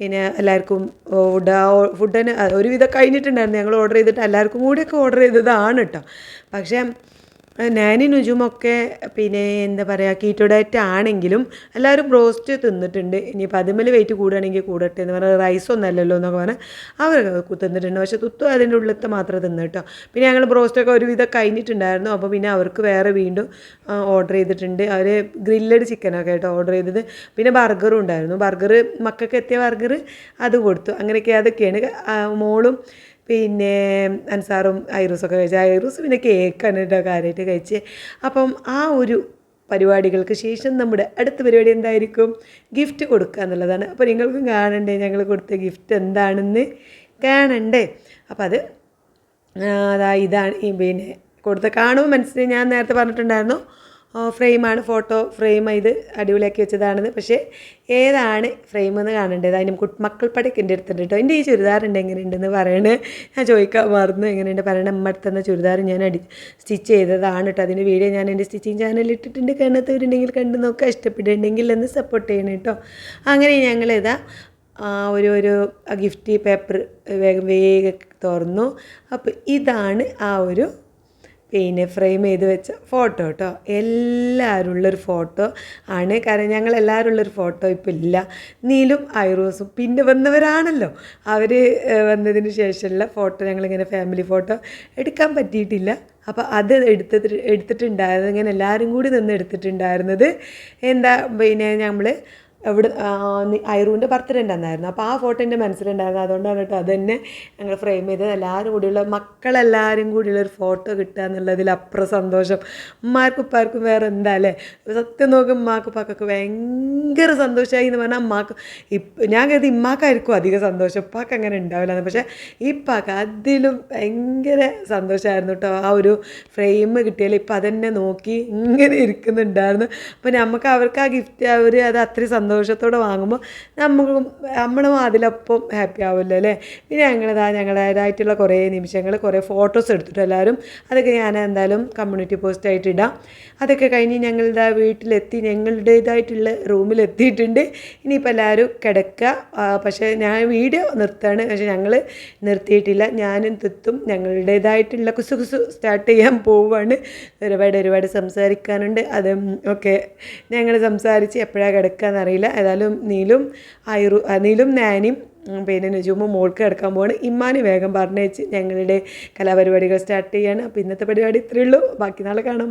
പിന്നെ എല്ലാവർക്കും ഫുഡ് ഫുഡിന് ഒരുവിധം കഴിഞ്ഞിട്ടുണ്ടായിരുന്നു. ഞങ്ങൾ ഓർഡർ ചെയ്തിട്ട് എല്ലാവർക്കും കൂടിയൊക്കെ ഓർഡർ ചെയ്തതാണ് കേട്ടോ. പക്ഷേ നാനി നുജുമൊക്കെ പിന്നെ എന്താ പറയുക കീറ്റോ ഡയറ്റ് ആണെങ്കിലും എല്ലാവരും ബ്രോസ്റ്റ് തിന്നിട്ടുണ്ട്. ഇനിയിപ്പോൾ അതിമേൽ വെയിറ്റ് കൂടുകയാണെങ്കിൽ കൂടട്ടെ എന്ന് പറഞ്ഞാൽ റൈസ് ഒന്നല്ലല്ലോ എന്നൊക്കെ പറഞ്ഞാൽ അവർ തിന്നിട്ടുണ്ട്. പക്ഷേ തുത്തു അതിന്റെ ഉള്ളിലത്തെ മാത്രമേ തിന്നു കേട്ടോ. പിന്നെ ഞങ്ങൾ ബ്രോസ്റ്റൊക്കെ ഒരുവിധം കഴിഞ്ഞിട്ടുണ്ടായിരുന്നു. അപ്പോൾ പിന്നെ അവർക്ക് വേറെ വീണ്ടും ഓർഡർ ചെയ്തിട്ടുണ്ട്. അവർ ഗ്രില്ലഡ് ചിക്കനൊക്കെ കേട്ടോ ഓർഡർ ചെയ്തത്. പിന്നെ ബർഗറും ഉണ്ടായിരുന്നു. ബർഗർ മക്കൾക്ക് എത്തിയ ബർഗർ അത് കൊടുത്തു. അങ്ങനെയൊക്കെ അതൊക്കെയാണ്. മോളും പിന്നെ അൻസാറും ഐറൂസൊക്കെ കഴിച്ച്. ഐറൂസ് പിന്നെ കേക്കാണ് കേട്ടോ കാര്യമായിട്ട് കഴിച്ച്. അപ്പം ആ ഒരു പരിപാടികൾക്ക് ശേഷം നമ്മുടെ അടുത്ത പരിപാടി എന്തായിരിക്കും? ഗിഫ്റ്റ് കൊടുക്കുക എന്നുള്ളതാണ്. അപ്പോൾ നിങ്ങൾക്കും കാണണ്ടേ? ഞങ്ങൾ കൊടുത്ത ഗിഫ്റ്റ് എന്താണെന്ന്? കാണണ്ടേ? അപ്പോൾ അത് അതാ ഇതാണ് ഈ പിന്നെ കൊടുത്ത കാണുമ്പോൾ മനസ്സിലായി. ഞാൻ നേരത്തെ പറഞ്ഞിട്ടുണ്ടായിരുന്നു. ഫ്രെയിമാണ് ഫോട്ടോ ഫ്രെയിം ചെയ്ത് അടിപൊളിയാക്കി വെച്ചതാണെന്ന് പക്ഷേ ഏതാണ് ഫ്രെയിം എന്ന് കാണേണ്ടത് അതിന് കുട്ട് മക്കൾ എന്റെ അടുത്തുണ്ട് കേട്ടോ എന്റെ ഈ ചുരിദാറുണ്ട് എങ്ങനെയുണ്ടെന്ന് പറയണേ ഞാൻ ചോദിക്കാൻ മറന്നു എങ്ങനെയുണ്ട് പറയണേ അമ്മ അടുത്തുന്ന ചുരിദാർ ഞാൻ അടി സ്റ്റിച്ച് ചെയ്തതാണ് കേട്ടോ അതിന്റെ വീഡിയോ ഞാൻ എന്റെ സ്റ്റിച്ചിങ് ചാനലിൽ ഇട്ടിട്ടുണ്ട് കാണാത്തവരുണ്ടെങ്കിൽ കണ്ട് നോക്കുക ഇഷ്ടപ്പെടുന്നുണ്ടെങ്കിൽ എന്ന് സപ്പോർട്ട് ചെയ്യണം കേട്ടോ അങ്ങനെ ഞങ്ങൾ ഇതാ ഒരു ഒരു ഗിഫ്റ്റ് പേപ്പർ വേഗം വേഗം തുറന്നു അപ്പോൾ ഇതാണ് ആ ഒരു പിന്നെ ഫ്രെയിം ചെയ്ത് വെച്ച ഫോട്ടോ കേട്ടോ എല്ലാവരും ഉള്ളൊരു ഫോട്ടോ ആണ്. കാരണം ഞങ്ങൾ എല്ലാവരും ഉള്ളൊരു ഫോട്ടോ ഇപ്പോൾ ഇല്ല. നീലും ഐറോസും പിന്നെ വന്നവരാണല്ലോ. അവർ വന്നതിന് ശേഷമുള്ള ഫോട്ടോ ഞങ്ങളിങ്ങനെ ഫാമിലി ഫോട്ടോ എടുക്കാൻ പറ്റിയിട്ടില്ല. അപ്പോൾ അത് എടുത്തിട്ട് എടുത്തിട്ടുണ്ടായിരുന്നത് ഇങ്ങനെ എല്ലാവരും കൂടി നിന്ന് എടുത്തിട്ടുണ്ടായിരുന്നത് എന്താ പിന്നെ നമ്മൾ എവിടെ ഐറൂന്റെ ബർത്ത്ഡേ ഉണ്ടായിരുന്നു അപ്പോൾ ആ ഫോട്ടോ എന്റെ മനസ്സിലുണ്ടായിരുന്നു. അതുകൊണ്ടാണ് കേട്ടോ അത് തന്നെ ഞങ്ങൾ ഫ്രെയിം ചെയ്തത്. എല്ലാവരും കൂടിയുള്ള മക്കളെല്ലാവരും കൂടിയുള്ള ഒരു ഫോട്ടോ കിട്ടുക എന്നുള്ളതിൽ അപ്പുറം സന്തോഷം. ഉമ്മാർക്കും ഉപ്പാർക്കും വേറെ എന്താ അല്ലേ? സത്യം നോക്കും ഉമ്മാക്കും ഉപ്പാക്കൊക്കെ ഭയങ്കര സന്തോഷമായി എന്ന് പറഞ്ഞാൽ അമ്മാക്ക് ഇപ്പം ഞാൻ കരുതി ഇമ്മാക്കായിരിക്കും അധികം സന്തോഷം. ഉപ്പാക്ക് അങ്ങനെ ഉണ്ടാവില്ല പക്ഷേ ഇപ്പാക്ക് അതിലും ഭയങ്കര സന്തോഷമായിരുന്നു കേട്ടോ ആ ഒരു ഫ്രെയിം കിട്ടിയാൽ ഇപ്പം അതെന്നെ നോക്കി ഇങ്ങനെ ഇരിക്കുന്നുണ്ടായിരുന്നു. അപ്പം നമുക്ക് അവർക്ക് ആ ഗിഫ്റ്റ് അവർ അത് അത്രയും സന്തോഷത്തോടെ വാങ്ങുമ്പോൾ നമുക്ക് നമ്മളും അതിലൊപ്പം ഹാപ്പി ആവുമല്ലോ അല്ലേ? പിന്നെ ഞങ്ങളിതാ ഞങ്ങളുടേതായിട്ടുള്ള കുറേ നിമിഷങ്ങൾ കുറേ ഫോട്ടോസ് എടുത്തിട്ട് എല്ലാവരും അതൊക്കെ ഞാൻ എന്തായാലും കമ്മ്യൂണിറ്റി പോസ്റ്റായിട്ട് ഇടാം. അതൊക്കെ കഴിഞ്ഞ് ഞങ്ങളുടെ വീട്ടിലെത്തി ഞങ്ങളുടേതായിട്ടുള്ള റൂമിലെത്തിയിട്ടുണ്ട്. ഇനിയിപ്പോൾ എല്ലാവരും കിടക്കുക പക്ഷേ ഞാൻ വീഡിയോ നിർത്താണ്. പക്ഷേ ഞങ്ങൾ നിർത്തിയിട്ടില്ല. ഞാനും തിത്തും ഞങ്ങളുടേതായിട്ടുള്ള കുസു കുസു സ്റ്റാർട്ട് ചെയ്യാൻ പോവുകയാണ് ഒരുപാട് ഒരുപാട് സംസാരിക്കാനുണ്ട്. അതും ഒക്കെ ഞങ്ങൾ സംസാരിച്ച് എപ്പോഴാണ് കിടക്കുക അറിയില്ല. ഏതായാലും നീലും ഐറു നീലും നാനിയും പിന്നെ നുജുമും മോൾക്ക് കിടക്കാൻ പോവാണ്. ഇമ്മാനി വേഗം പറഞ്ഞേച്ച് ഞങ്ങളുടെ കലാപരിപാടികൾ സ്റ്റാർട്ട് ചെയ്യാണ്. അപ്പോൾ ഇന്നത്തെ പരിപാടി ഇത്രയേ ഉള്ളൂ. ബാക്കി നാളെ കാണാം.